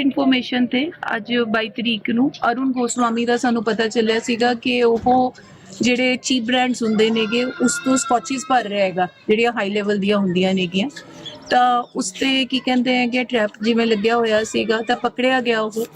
Information ਤੇ ਅੱਜ 22 ਤਰੀਕ ਨੂੰ ਅਰੁਣ ਗੋਸਵਾਮੀ ਦਾ ਸਾਨੂੰ ਪਤਾ ਚੱਲਿਆ ਸੀਗਾ ਕਿ ਉਹ ਜਿਹੜੇ ਚੀਪ ਬ੍ਰਾਂਡਸ ਹੁੰਦੇ ਨੇਗੇ, ਉਸ ਤੋਂ ਸਕੌਚਿਸ ਭਰ ਰਿਹਾ ਹੈਗਾ, ਜਿਹੜੀਆਂ ਹਾਈ ਲੈਵਲ ਦੀਆਂ ਹੁੰਦੀਆਂ ਨੇਗੀਆਂ। ਤਾਂ ਉਸ ਤੇ ਕੀ ਕਹਿੰਦੇ ਹੈਗੇ ਟ੍ਰੈਪ ਜਿਵੇਂ ਲੱਗਿਆ ਹੋਇਆ ਸੀਗਾ, ਤਾਂ ਪਕੜਿਆ ਗਿਆ ਉਹ।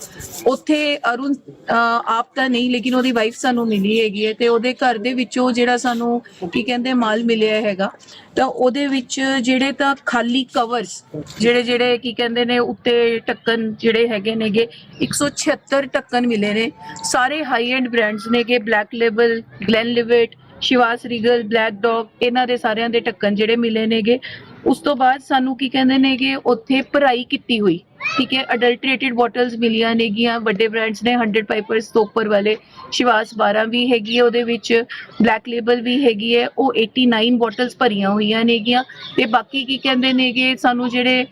ਉੱਥੇ ਅਰੁਣ ਆਪ ਤਾਂ ਨਹੀਂ, ਲੇਕਿਨ ਉਹਦੀ ਵਾਈਫ ਸਾਨੂੰ ਮਿਲੀ ਹੈਗੀ ਹੈ ਤੇ ਉਹਦੇ ਘਰ ਦੇ ਵਿੱਚੋਂ ਜਿਹੜਾ ਸਾਨੂੰ ਕੀ ਕਹਿੰਦੇ ਮਾਲ ਮਿਲਿਆ ਹੈਗਾ, ਤਾਂ ਉਹਦੇ ਵਿੱਚ ਜਿਹੜੇ ਤਾਂ ਖਾਲੀ ਕਵਰਸ ਜਿਹੜੇ ਜਿਹੜੇ ਕੀ ਕਹਿੰਦੇ ਨੇ ਉੱਤੇ ਢੱਕਣ ਜਿਹੜੇ ਹੈਗੇ ਨੇਗੇ 176 ਢੱਕਣ ਮਿਲੇ ਨੇ। ਸਾਰੇ ਹਾਈ ਐਂਡ ਬ੍ਰਾਂਡਸ ਨੇਗੇ black label Glenlivet Chivas Regal black dog ਇਹਨਾਂ ਦੇ ਸਾਰਿਆਂ ਦੇ ਢੱਕਣ ਜਿਹੜੇ ਮਿਲੇ ਨੇਗੇ। ਉਸ ਤੋਂ ਬਾਅਦ ਸਾਨੂੰ ਕੀ ਕਹਿੰਦੇ ਨੇਗੇ, ਉੱਥੇ ਭਰਾਈ ਕੀਤੀ ਹੋਈ, ਠੀਕ ਹੈ ਅਡਲਟਰੇਟਿਡ ਬੋਟਲਸ ਮਿਲੀਆਂ ਨੇਗੀਆਂ, ਵੱਡੇ ਬ੍ਰਾਂਡਸ ਨੇ 100 ਪਾਈਪਰਸ ਤੋਂ ਉੱਪਰ ਵਾਲੇ, ਸ਼ਿਵਾਸ 12 ਵੀ ਹੈਗੀ ਹੈ, ਉਹਦੇ ਵਿੱਚ ਬਲੈਕ ਲੇਬਲ ਵੀ ਹੈਗੀ ਹੈ, ਉਹ 89 ਬੋਟਲਸ ਭਰੀਆਂ ਹੋਈਆਂ ਨੇਗੀਆਂ ਤੇ ਬਾਕੀ ਕੀ ਕਹਿੰਦੇ ਨੇਗੇ, ਸਾਨੂੰ ਜਿਹੜੇ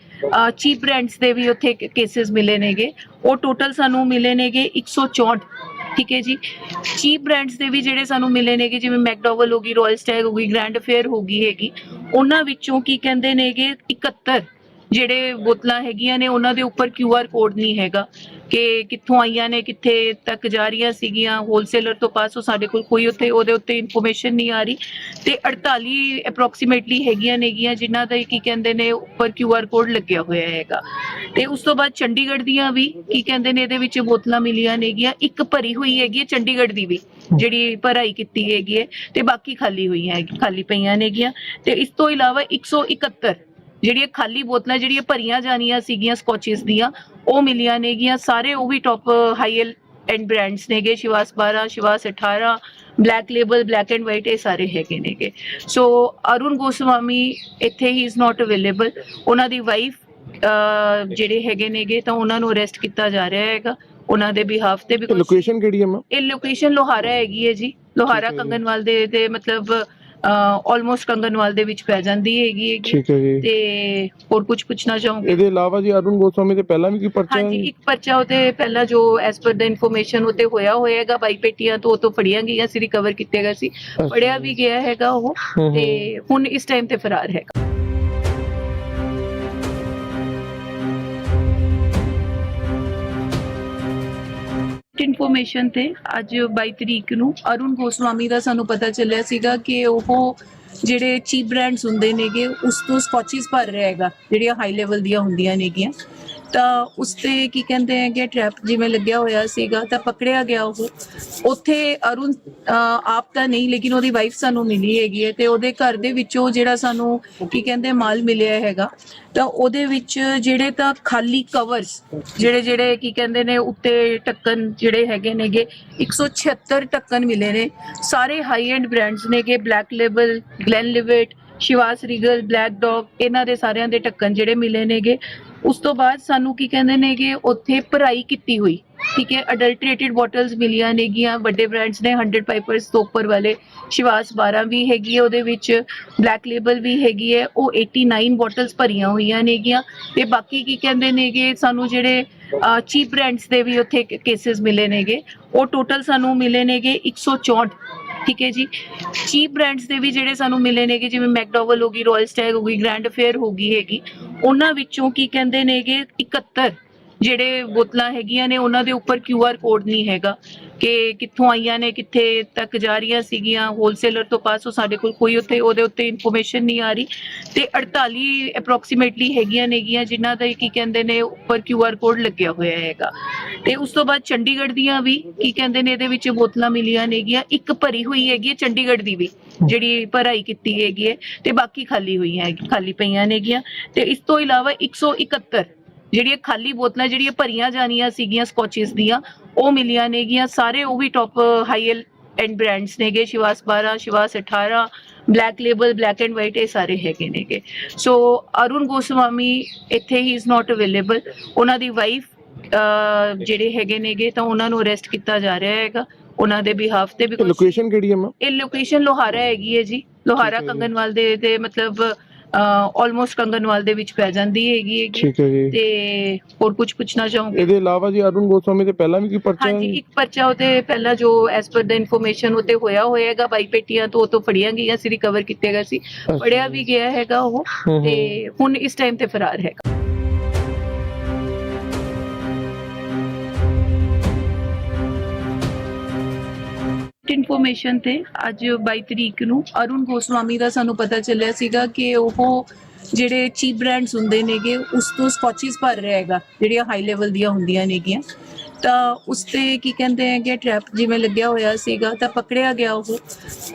ਚੀਪ ਬ੍ਰਾਂਡਸ ਦੇ ਵੀ ਉੱਥੇ ਕੇसेस ਮਿਲੇ ਨੇਗੇ, ਉਹ ਟੋਟਲ ਸਾਨੂੰ ਮਿਲੇ ਨੇਗੇ 164 ਠੀਕ ਹੈ ਜੀ। ਚੀਪ ਬ੍ਰਾਂਡਸ ਦੇ ਵੀ ਜਿਹੜੇ ਸਾਨੂੰ ਮਿਲੇ ਨੇਗੇ, ਜਿਵੇਂ ਮੈਕਡੋਵਲ ਹੋ ਗਈ ਰਾਇਲ ਸਟੈਗ ਹੋ ਗਈ ਗ੍ਰੈਂਡ ਫੇਅਰ ਹੋ ਗਈ ਹੈਗੀ, ਉਹਨਾਂ ਵਿੱਚੋਂ ਕੀ ਕਹਿੰਦੇ ਨੇਗੇ? 71 ਜਿਹੜੇ ਬੋਤਲਾਂ ਹੈਗੀਆਂ ਨੇ, ਉਹਨਾਂ ਦੇ ਉੱਪਰ ਕਿਊ ਆਰ ਕੋਡ ਨਹੀਂ ਹੈਗਾ ਕਿ ਕਿੱਥੋਂ ਆਈਆਂ ਨੇ, ਕਿੱਥੇ ਤੱਕ ਜਾ ਰਹੀਆਂ ਸੀਗੀਆਂ ਹੋਲਸੇਲਰ ਤੋਂ ਪਾਸ ਉਹ ਸਾਡੇ ਕੋਲ ਕੋਈ ਉੱਥੇ, ਉਹਦੇ ਉੱਤੇ ਇਨਫੋਰਮੇਸ਼ਨ ਨਹੀਂ ਆ ਰਹੀ। ਤੇ 48 ਅਪਰੋਕਸੀਮੇਟਲੀ ਹੈਗੀਆਂ ਨੇਗੀਆਂ, ਜਿਨ੍ਹਾਂ ਦਾ ਕੀ ਕਹਿੰਦੇ ਨੇ, ਉੱਪਰ ਕਿਊ ਆਰ ਕੋਡ ਲੱਗਿਆ ਹੋਇਆ ਹੈਗਾ। ਤੇ ਉਸ ਤੋਂ ਬਾਅਦ ਚੰਡੀਗੜ੍ਹ ਦੀਆਂ ਵੀ ਕੀ ਕਹਿੰਦੇ ਨੇ, ਇਹਦੇ ਵਿੱਚ ਬੋਤਲਾਂ ਮਿਲੀਆਂ ਨੇਗੀਆਂ, ਇੱਕ ਭਰੀ ਹੋਈ ਹੈਗੀ ਹੈ ਚੰਡੀਗੜ੍ਹ ਦੀ ਵੀ, ਜਿਹੜੀ ਭਰਾਈ ਕੀਤੀ ਹੈਗੀ ਹੈ, ਤੇ ਬਾਕੀ ਖਾਲੀ ਹੋਈਆਂ ਹੈਗੀ, ਖਾਲੀ ਪਈਆਂ ਨੇਗੀਆਂ। ਤੇ ਇਸ ਤੋਂ ਇਲਾਵਾ 171 ਜਿਹੜੀਆਂ ਖਾਲੀ ਬੋਤਲਾਂ ਜਿਹੜੀਆਂ ਭਰੀਆਂ ਜਾਣੀਆਂ ਸੀਗੀਆਂ ਸਕੌਚਿਸ ਦੀਆਂ ਉਹ ਮਿਲੀਆਂ ਨੇਗੀਆਂ। ਸਾਰੇ ਉਹ ਵੀ ਟੌਪ ਹਾਈ ਐਂਡ ਬ੍ਰਾਂਡਸ ਨੇਗੇ। Chivas 12 Chivas 18 black label black and white ਇਹ ਸਾਰੇ ਹੈਗੇ ਨੇਗੇ। ਸੋ ਅਰੁਣ ਗੋਸਵਾਮੀ ਇੱਥੇ ਹੀ ਇਜ਼ ਨਾਟ ਅਵੇਲੇਬਲ ਉਹਨਾਂ ਦੀ ਵਾਈਫ ਜਿਹੜੇ ਹੈਗੇ ਨੇਗੇ ਤਾਂ ਉਹਨਾਂ ਨੂੰ ਅਰੈਸਟ ਕੀਤਾ ਜਾ ਰਿਹਾ ਹੈਗਾ। ਉਹਨਾਂ ਦੇ ਬਿਹਾਫ ਤੇ ਲੋਕੇਸ਼ਨ ਕਿਹੜੀ ਹੈ ਮੈਮ ਇਹ ਲੋਕੇਸ਼ਨ ਲੋਹਾਰਾ ਹੈਗੀ ਹੈ ਜੀ। ਲੋਹਾਰਾ। ਕੰਗਨਵਾਲ ਦੇ ਤੇ ਮਤਲਬ ਆਲਮੋਸਟ ਕੰਗਨਵਾਲ ਦੇ ਵਿੱਚ ਪੈ ਜਾਂਦੀ ਹੈਗੀ ਹੈਗੀ। ਠੀਕ ਹੈ ਜੀ। ਤੇ ਹੋਰ ਕੁਝ ਪੁੱਛਣਾ ਚਾਹੋਗੇ? ਇਹਦੇ ਇਲਾਵਾ ਜੀ ਅਰੁਣ ਗੋਸਵਾਮੀ ਤੇ ਪਹਿਲਾਂ ਵੀ ਕੀ ਪਰਚਾ ਹਾਂਜੀ ਇੱਕ ਪਰਚਾ ਉਤੇ ਪਹਿਲਾਂ ਜੋ ਐਸ ਪਰ ਦਾ ਇਨਫੋਰਮੇਸ਼ਨ ਉਤੇ ਹੋਇਆ ਹੋਏਗਾ ਬਾਈ ਪੇਟੀਆਂ ਤੋਂ ਉਹ ਤੋਂ ਫੜੀਆਂ ਗਈਆਂ ਸੀ ਰਿਕਵਰ ਕੀਤੇ ਗਏ ਸੀ। ਫੜਿਆ ਵੀ ਗਿਆ ਹੈਗਾ ਉਹ। ਤੇ ਹੁਣ ਇਸ ਟਾਈਮ ਤੇ ਫਰਾਰ ਹੈਗਾ। ਇਨਫੋਰਮੇਸ਼ਨ ਤੇ ਅੱਜ 22 ਤਰੀਕ ਨੂੰ ਅਰੁਣ ਗੋਸਵਾਮੀ ਦਾ ਸਾਨੂੰ ਪਤਾ ਚੱਲਿਆ ਸੀਗਾ ਕਿ ਉਹ ਜਿਹੜੇ ਚੀਪ ਬ੍ਰਾਂਡਸ ਹੁੰਦੇ ਨੇਗੇ, ਉਸ ਤੋਂ ਸਕੌਚਿਸ ਭਰ ਰਿਹਾ ਹੈਗਾ, ਜਿਹੜੀਆਂ ਹਾਈ ਲੈਵਲ ਦੀਆਂ ਹੁੰਦੀਆਂ ਨੇਗੀਆਂ। ਤਾਂ ਉਸ ਤੇ ਕੀ ਕਹਿੰਦੇ ਹੈਗੇ ਟ੍ਰੈਪ ਜਿਵੇਂ ਲੱਗਿਆ ਹੋਇਆ ਸੀਗਾ, ਤਾਂ ਪਕੜਿਆ ਗਿਆ ਉਹ। ਉੱਥੇ ਅਰੁਣ ਆਪ ਤਾਂ ਨਹੀਂ, ਲੇਕਿਨ ਉਹਦੀ ਵਾਈਫ ਸਾਨੂੰ ਮਿਲੀ ਹੈਗੀ ਹੈ ਤੇ ਉਹਦੇ ਘਰ ਦੇ ਵਿੱਚੋਂ ਜਿਹੜਾ ਸਾਨੂੰ ਕੀ ਕਹਿੰਦੇ ਮਾਲ ਮਿਲਿਆ ਹੈਗਾ, ਤਾਂ ਉਹਦੇ ਵਿੱਚ ਜਿਹੜੇ ਤਾਂ ਖਾਲੀ ਕਵਰਸ ਜਿਹੜੇ ਜਿਹੜੇ ਕੀ ਕਹਿੰਦੇ ਨੇ ਉੱਤੇ ਢੱਕਣ ਜਿਹੜੇ ਹੈਗੇ ਨੇਗੇ 176 ਢੱਕਣ ਮਿਲੇ ਨੇ। ਸਾਰੇ ਹਾਈ ਐਂਡ ਬ੍ਰਾਂਡਸ ਨੇਗੇ black label Glenlivet Chivas Regal black dog ਇਹਨਾਂ ਦੇ ਸਾਰਿਆਂ ਦੇ ਢੱਕਣ ਜਿਹੜੇ ਮਿਲੇ ਨੇਗੇ। ਉਸ ਤੋਂ ਬਾਅਦ ਸਾਨੂੰ ਕੀ ਕਹਿੰਦੇ ਨੇਗੇ, ਉੱਥੇ ਭਰਾਈ ਕੀਤੀ ਹੋਈ, ਠੀਕ ਹੈ ਅਡਲਟਰੇਟਿਡ ਬੋਟਲਸ ਮਿਲੀਆਂ ਨੇਗੀਆਂ, ਵੱਡੇ ਬ੍ਰਾਂਡਸ ਨੇ 100 ਪਾਈਪਰਸ ਤੋਂ ਉੱਪਰ ਵਾਲੇ, ਸ਼ਿਵਾਸ 12 ਵੀ ਹੈਗੀ ਹੈ, ਉਹਦੇ ਵਿੱਚ ਬਲੈਕ ਲੇਬਲ ਵੀ ਹੈਗੀ ਹੈ, ਉਹ 89 ਬੋਟਲਸ ਭਰੀਆਂ ਹੋਈਆਂ ਨੇਗੀਆਂ ਤੇ ਬਾਕੀ ਕੀ ਕਹਿੰਦੇ ਨੇਗੇ, ਸਾਨੂੰ ਜਿਹੜੇ ਚੀਪ ਬ੍ਰਾਂਡਸ ਦੇ ਵੀ ਉੱਥੇ ਕੇसेस ਮਿਲੇ ਨੇਗੇ, ਉਹ ਟੋਟਲ ਸਾਨੂੰ ਮਿਲੇ ਨੇਗੇ 164 ਠੀਕ ਹੈ ਜੀ। ਚੀਪ ਬ੍ਰਾਂਡਸ ਦੇ ਵੀ ਜਿਹੜੇ ਸਾਨੂੰ ਮਿਲੇ ਨੇਗੇ, ਜਿਵੇਂ ਮੈਕਡੋਵਲ ਹੋ ਗਈ ਰਾਇਲ ਸਟੈਗ ਹੋ ਗਈ ਗ੍ਰੈਂਡ ਫੇਅਰ ਹੋ ਗਈ ਹੈਗੀ, ਉਹਨਾਂ ਵਿੱਚੋਂ ਕੀ ਕਹਿੰਦੇ ਨੇਗੇ? 71 ਜਿਹੜੇ ਬੋਤਲਾਂ ਹੈਗੀਆਂ ਨੇ, ਉਹਨਾਂ ਦੇ ਉੱਪਰ ਕਿਊ ਆਰ ਕੋਡ ਨਹੀਂ ਹੈਗਾ ਕਿ ਕਿੱਥੋਂ ਆਈਆਂ ਨੇ, ਕਿੱਥੇ ਤੱਕ ਜਾ ਰਹੀਆਂ ਸੀਗੀਆਂ ਹੋਲਸੇਲਰ ਤੋਂ ਪਾਸ ਉਹ ਸਾਡੇ ਕੋਲ ਕੋਈ ਉੱਥੇ, ਉਹਦੇ ਉੱਤੇ ਇਨਫੋਰਮੇਸ਼ਨ ਨਹੀਂ ਆ ਰਹੀ। ਤੇ 48 ਅਪਰੋਕਸੀਮੇਟਲੀ ਹੈਗੀਆਂ ਨੇਗੀਆਂ, ਜਿਨ੍ਹਾਂ ਦਾ ਕੀ ਕਹਿੰਦੇ ਨੇ, ਉੱਪਰ ਕਿਊ ਆਰ ਕੋਡ ਲੱਗਿਆ ਹੋਇਆ ਹੈਗਾ। ਤੇ ਉਸ ਤੋਂ ਬਾਅਦ ਚੰਡੀਗੜ੍ਹ ਦੀਆਂ ਵੀ ਕੀ ਕਹਿੰਦੇ ਨੇ, ਇਹਦੇ ਵਿੱਚ ਬੋਤਲਾਂ ਮਿਲੀਆਂ ਨੇਗੀਆਂ, ਇੱਕ ਭਰੀ ਹੋਈ ਹੈਗੀ ਹੈ ਚੰਡੀਗੜ੍ਹ ਦੀ ਵੀ, ਜਿਹੜੀ ਭਰਾਈ ਕੀਤੀ ਹੈਗੀ ਹੈ, ਤੇ ਬਾਕੀ ਖਾਲੀ ਹੋਈਆਂ ਹੈਗੀ ਖਾਲੀ ਪਈਆਂ ਨੇਗੀਆਂ। ਤੇ ਇਸ ਤੋਂ ਇਲਾਵਾ 171 ਜਿਹੜੀਆਂ ਖਾਲੀ ਬੋਤਲਾਂ ਜਿਹੜੀਆਂ ਭਰੀਆਂ ਜਾਣੀਆਂ ਸੀਗੀਆਂ ਸਕੌਚਿਸ ਦੀਆਂ ਉਹ ਮਿਲੀਆਂ ਨੇਗੀਆਂ। ਸਾਰੇ ਉਹ ਵੀ ਟੌਪ ਹਾਈ ਐਂਡ ਬ੍ਰਾਂਡਸ ਨੇਗੇ। Chivas 12 Chivas 18 black label black and white ਇਹ ਸਾਰੇ ਹੈਗੇ ਨੇਗੇ। ਸੋ ਅਰੁਣ ਗੋਸਵਾਮੀ ਇੱਥੇ ਹੀ ਇਜ਼ ਨਾਟ ਅਵੇਲੇਬਲ ਉਹਨਾਂ ਦੀ ਵਾਈਫ ਜਿਹੜੇ ਹੈਗੇ ਨੇਗੇ ਤਾਂ ਉਹਨਾਂ ਨੂੰ ਅਰੈਸਟ ਕੀਤਾ ਜਾ ਰਿਹਾ ਹੈਗਾ। ਉਹਨਾਂ ਦੇ ਬਿਹਾਫ ਤੇ ਲੋਕੇਸ਼ਨ ਕਿਹੜੀ ਹੈ ਮੈਮ ਇਹ ਲੋਕੇਸ਼ਨ ਲੋਹਾਰਾ ਹੈਗੀ ਹੈ ਜੀ। ਲੋਹਾਰਾ। ਕੰਗਨਵਾਲ ਦੇ ਤੇ ਮਤਲਬ ਆਲਮੋਸਟ ਕੰਗਨਵਾਲ ਦੇ ਵਿੱਚ ਪੈ ਜਾਂਦੀ ਹੈਗੀ ਹੈਗੀ। ਠੀਕ ਹੈ ਜੀ। ਤੇ ਹੋਰ ਕੁਝ ਪੁੱਛਣਾ ਚਾਹੋਗੇ? ਇਹਦੇ ਇਲਾਵਾ ਜੀ ਅਰੁਣ ਗੋਸਵਾਮੀ ਤੇ ਪਹਿਲਾਂ ਵੀ ਕੀ ਪਰਚਾ ਹਾਂਜੀ ਇੱਕ ਪਰਚਾ ਉਤੇ ਪਹਿਲਾਂ ਜੋ ਐਸ ਪਰ ਦਾ ਇਨਫੋਰਮੇਸ਼ਨ ਉਤੇ ਹੋਇਆ ਹੋਏਗਾ ਬਾਈ ਪੇਟੀਆਂ ਤੋਂ ਉਹ ਤੋਂ ਫੜੀਆਂ ਗਈਆਂ ਸੀ ਰਿਕਵਰ ਕੀਤੇ ਗਏ ਸੀ। ਫੜਿਆ ਵੀ ਗਿਆ ਹੈਗਾ ਉਹ। ਤੇ ਹੁਣ ਇਸ ਟਾਈਮ ਤੇ ਫਰਾਰ ਹੈਗਾ। ਇਨਫੋਰਮੇਸ਼ਨ ਤੇ ਅੱਜ 22 ਤਰੀਕ ਨੂੰ ਅਰੁਣ ਗੋਸਵਾਮੀ ਦਾ ਸਾਨੂੰ ਪਤਾ ਚੱਲਿਆ ਸੀਗਾ ਕਿ ਉਹ ਜਿਹੜੇ ਚੀਪ ਬ੍ਰਾਂਡਸ ਹੁੰਦੇ ਨੇਗੇ, ਉਸ ਤੋਂ ਸਕੌਚਿਸ ਭਰ ਰਿਹਾ ਹੈਗਾ, ਜਿਹੜੀਆਂ ਹਾਈ ਲੈਵਲ ਦੀਆਂ ਹੁੰਦੀਆਂ ਨੇਗੀਆਂ। ਤਾਂ ਉਸ ਤੇ ਕੀ ਕਹਿੰਦੇ ਹੈਗੇ ਟ੍ਰੈਪ ਜਿਵੇਂ ਲੱਗਿਆ ਹੋਇਆ ਸੀਗਾ, ਤਾਂ ਪਕੜਿਆ ਗਿਆ ਉਹ।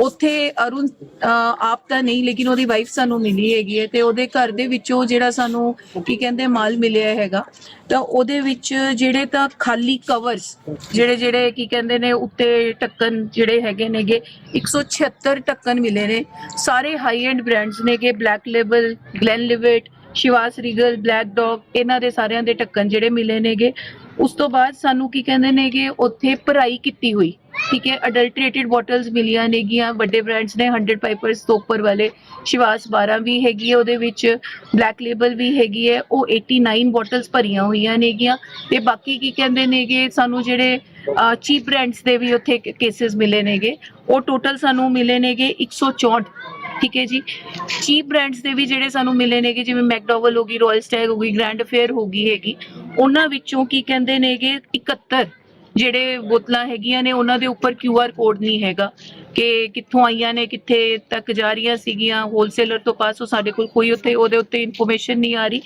ਉੱਥੇ ਅਰੁਣ ਆਪ ਤਾਂ ਨਹੀਂ, ਲੇਕਿਨ ਉਹਦੀ ਵਾਈਫ ਸਾਨੂੰ ਮਿਲੀ ਹੈਗੀ ਹੈ ਤੇ ਉਹਦੇ ਘਰ ਦੇ ਵਿੱਚੋਂ ਜਿਹੜਾ ਸਾਨੂੰ ਕੀ ਕਹਿੰਦੇ ਮਾਲ ਮਿਲਿਆ ਹੈਗਾ, ਤਾਂ ਉਹਦੇ ਵਿੱਚ ਜਿਹੜੇ ਤਾਂ ਖਾਲੀ ਕਵਰਸ ਜਿਹੜੇ ਜਿਹੜੇ ਕੀ ਕਹਿੰਦੇ ਨੇ ਉੱਤੇ ਢੱਕਣ ਜਿਹੜੇ ਹੈਗੇ ਨੇਗੇ 176 ਢੱਕਣ ਮਿਲੇ ਨੇ। ਸਾਰੇ ਹਾਈ ਐਂਡ ਬ੍ਰਾਂਡਸ ਨੇਗੇ black label Glenlivet Chivas Regal black dog ਇਹਨਾਂ ਦੇ ਸਾਰਿਆਂ ਦੇ ਢੱਕਣ ਜਿਹੜੇ ਮਿਲੇ ਨੇਗੇ। ਉਸ ਤੋਂ ਬਾਅਦ ਸਾਨੂੰ ਕੀ ਕਹਿੰਦੇ ਨੇਗੇ, ਉੱਥੇ ਭਰਾਈ ਕੀਤੀ ਹੋਈ, ਠੀਕ ਹੈ ਅਡਲਟਰੇਟਿਡ ਬੋਟਲਸ ਮਿਲੀਆਂ ਨੇਗੀਆਂ, ਵੱਡੇ ਬ੍ਰਾਂਡਸ ਨੇ 100 ਪਾਈਪਰਸ ਤੋਂ ਉੱਪਰ ਵਾਲੇ, ਸ਼ਿਵਾਸ 12 ਵੀ ਹੈਗੀ ਹੈ, ਉਹਦੇ ਵਿੱਚ ਬਲੈਕ ਲੇਬਲ ਵੀ ਹੈਗੀ ਹੈ, ਉਹ 89 ਬੋਟਲਸ ਭਰੀਆਂ ਹੋਈਆਂ ਨੇਗੀਆਂ ਤੇ ਬਾਕੀ ਕੀ ਕਹਿੰਦੇ ਨੇਗੇ, ਸਾਨੂੰ ਜਿਹੜੇ ਚੀਪ ਬ੍ਰਾਂਡਸ ਦੇ ਵੀ ਉੱਥੇ ਕੇसेस ਮਿਲੇ ਨੇਗੇ, ਉਹ ਟੋਟਲ ਸਾਨੂੰ ਮਿਲੇ ਨੇਗੇ 164 ਠੀਕ ਹੈ ਜੀ। ਚੀਪ ਬ੍ਰਾਂਡਸ ਦੇ ਵੀ ਜਿਹੜੇ ਸਾਨੂੰ ਮਿਲੇ ਨੇਗੇ, ਜਿਵੇਂ ਮੈਕਡੋਵਲ ਹੋ ਗਈ ਰਾਇਲ ਸਟੈਗ ਹੋ ਗਈ ਗ੍ਰੈਂਡ ਅਫੇਅਰ ਹੋ ਗਈ ਹੈਗੀ, ਉਹਨਾਂ ਵਿੱਚੋਂ ਕੀ ਕਹਿੰਦੇ ਨੇਗੇ 71 ਜਿਹੜੇ ਬੋਤਲਾਂ ਹੈਗੀਆਂ ਨੇ, ਉਹਨਾਂ ਦੇ ਉੱਪਰ ਕਿਊ ਆਰ ਕੋਡ ਨਹੀਂ ਹੈਗਾ। ਕਿ ਕਿੱਥੋਂ ਆਈਆਂ ਨੇ, ਕਿੱਥੇ ਤੱਕ ਜਾ ਰਹੀਆਂ ਸੀਗੀਆਂ ਹੋਲਸੇਲਰ ਤੋਂ ਪਾਸ ਉਹ ਸਾਡੇ ਕੋਲ ਕੋਈ ਉੱਥੇ ਉਹਦੇ ਉੱਤੇ ਇਨਫੋਰਮੇਸ਼ਨ ਨਹੀਂ ਆ ਰਹੀ।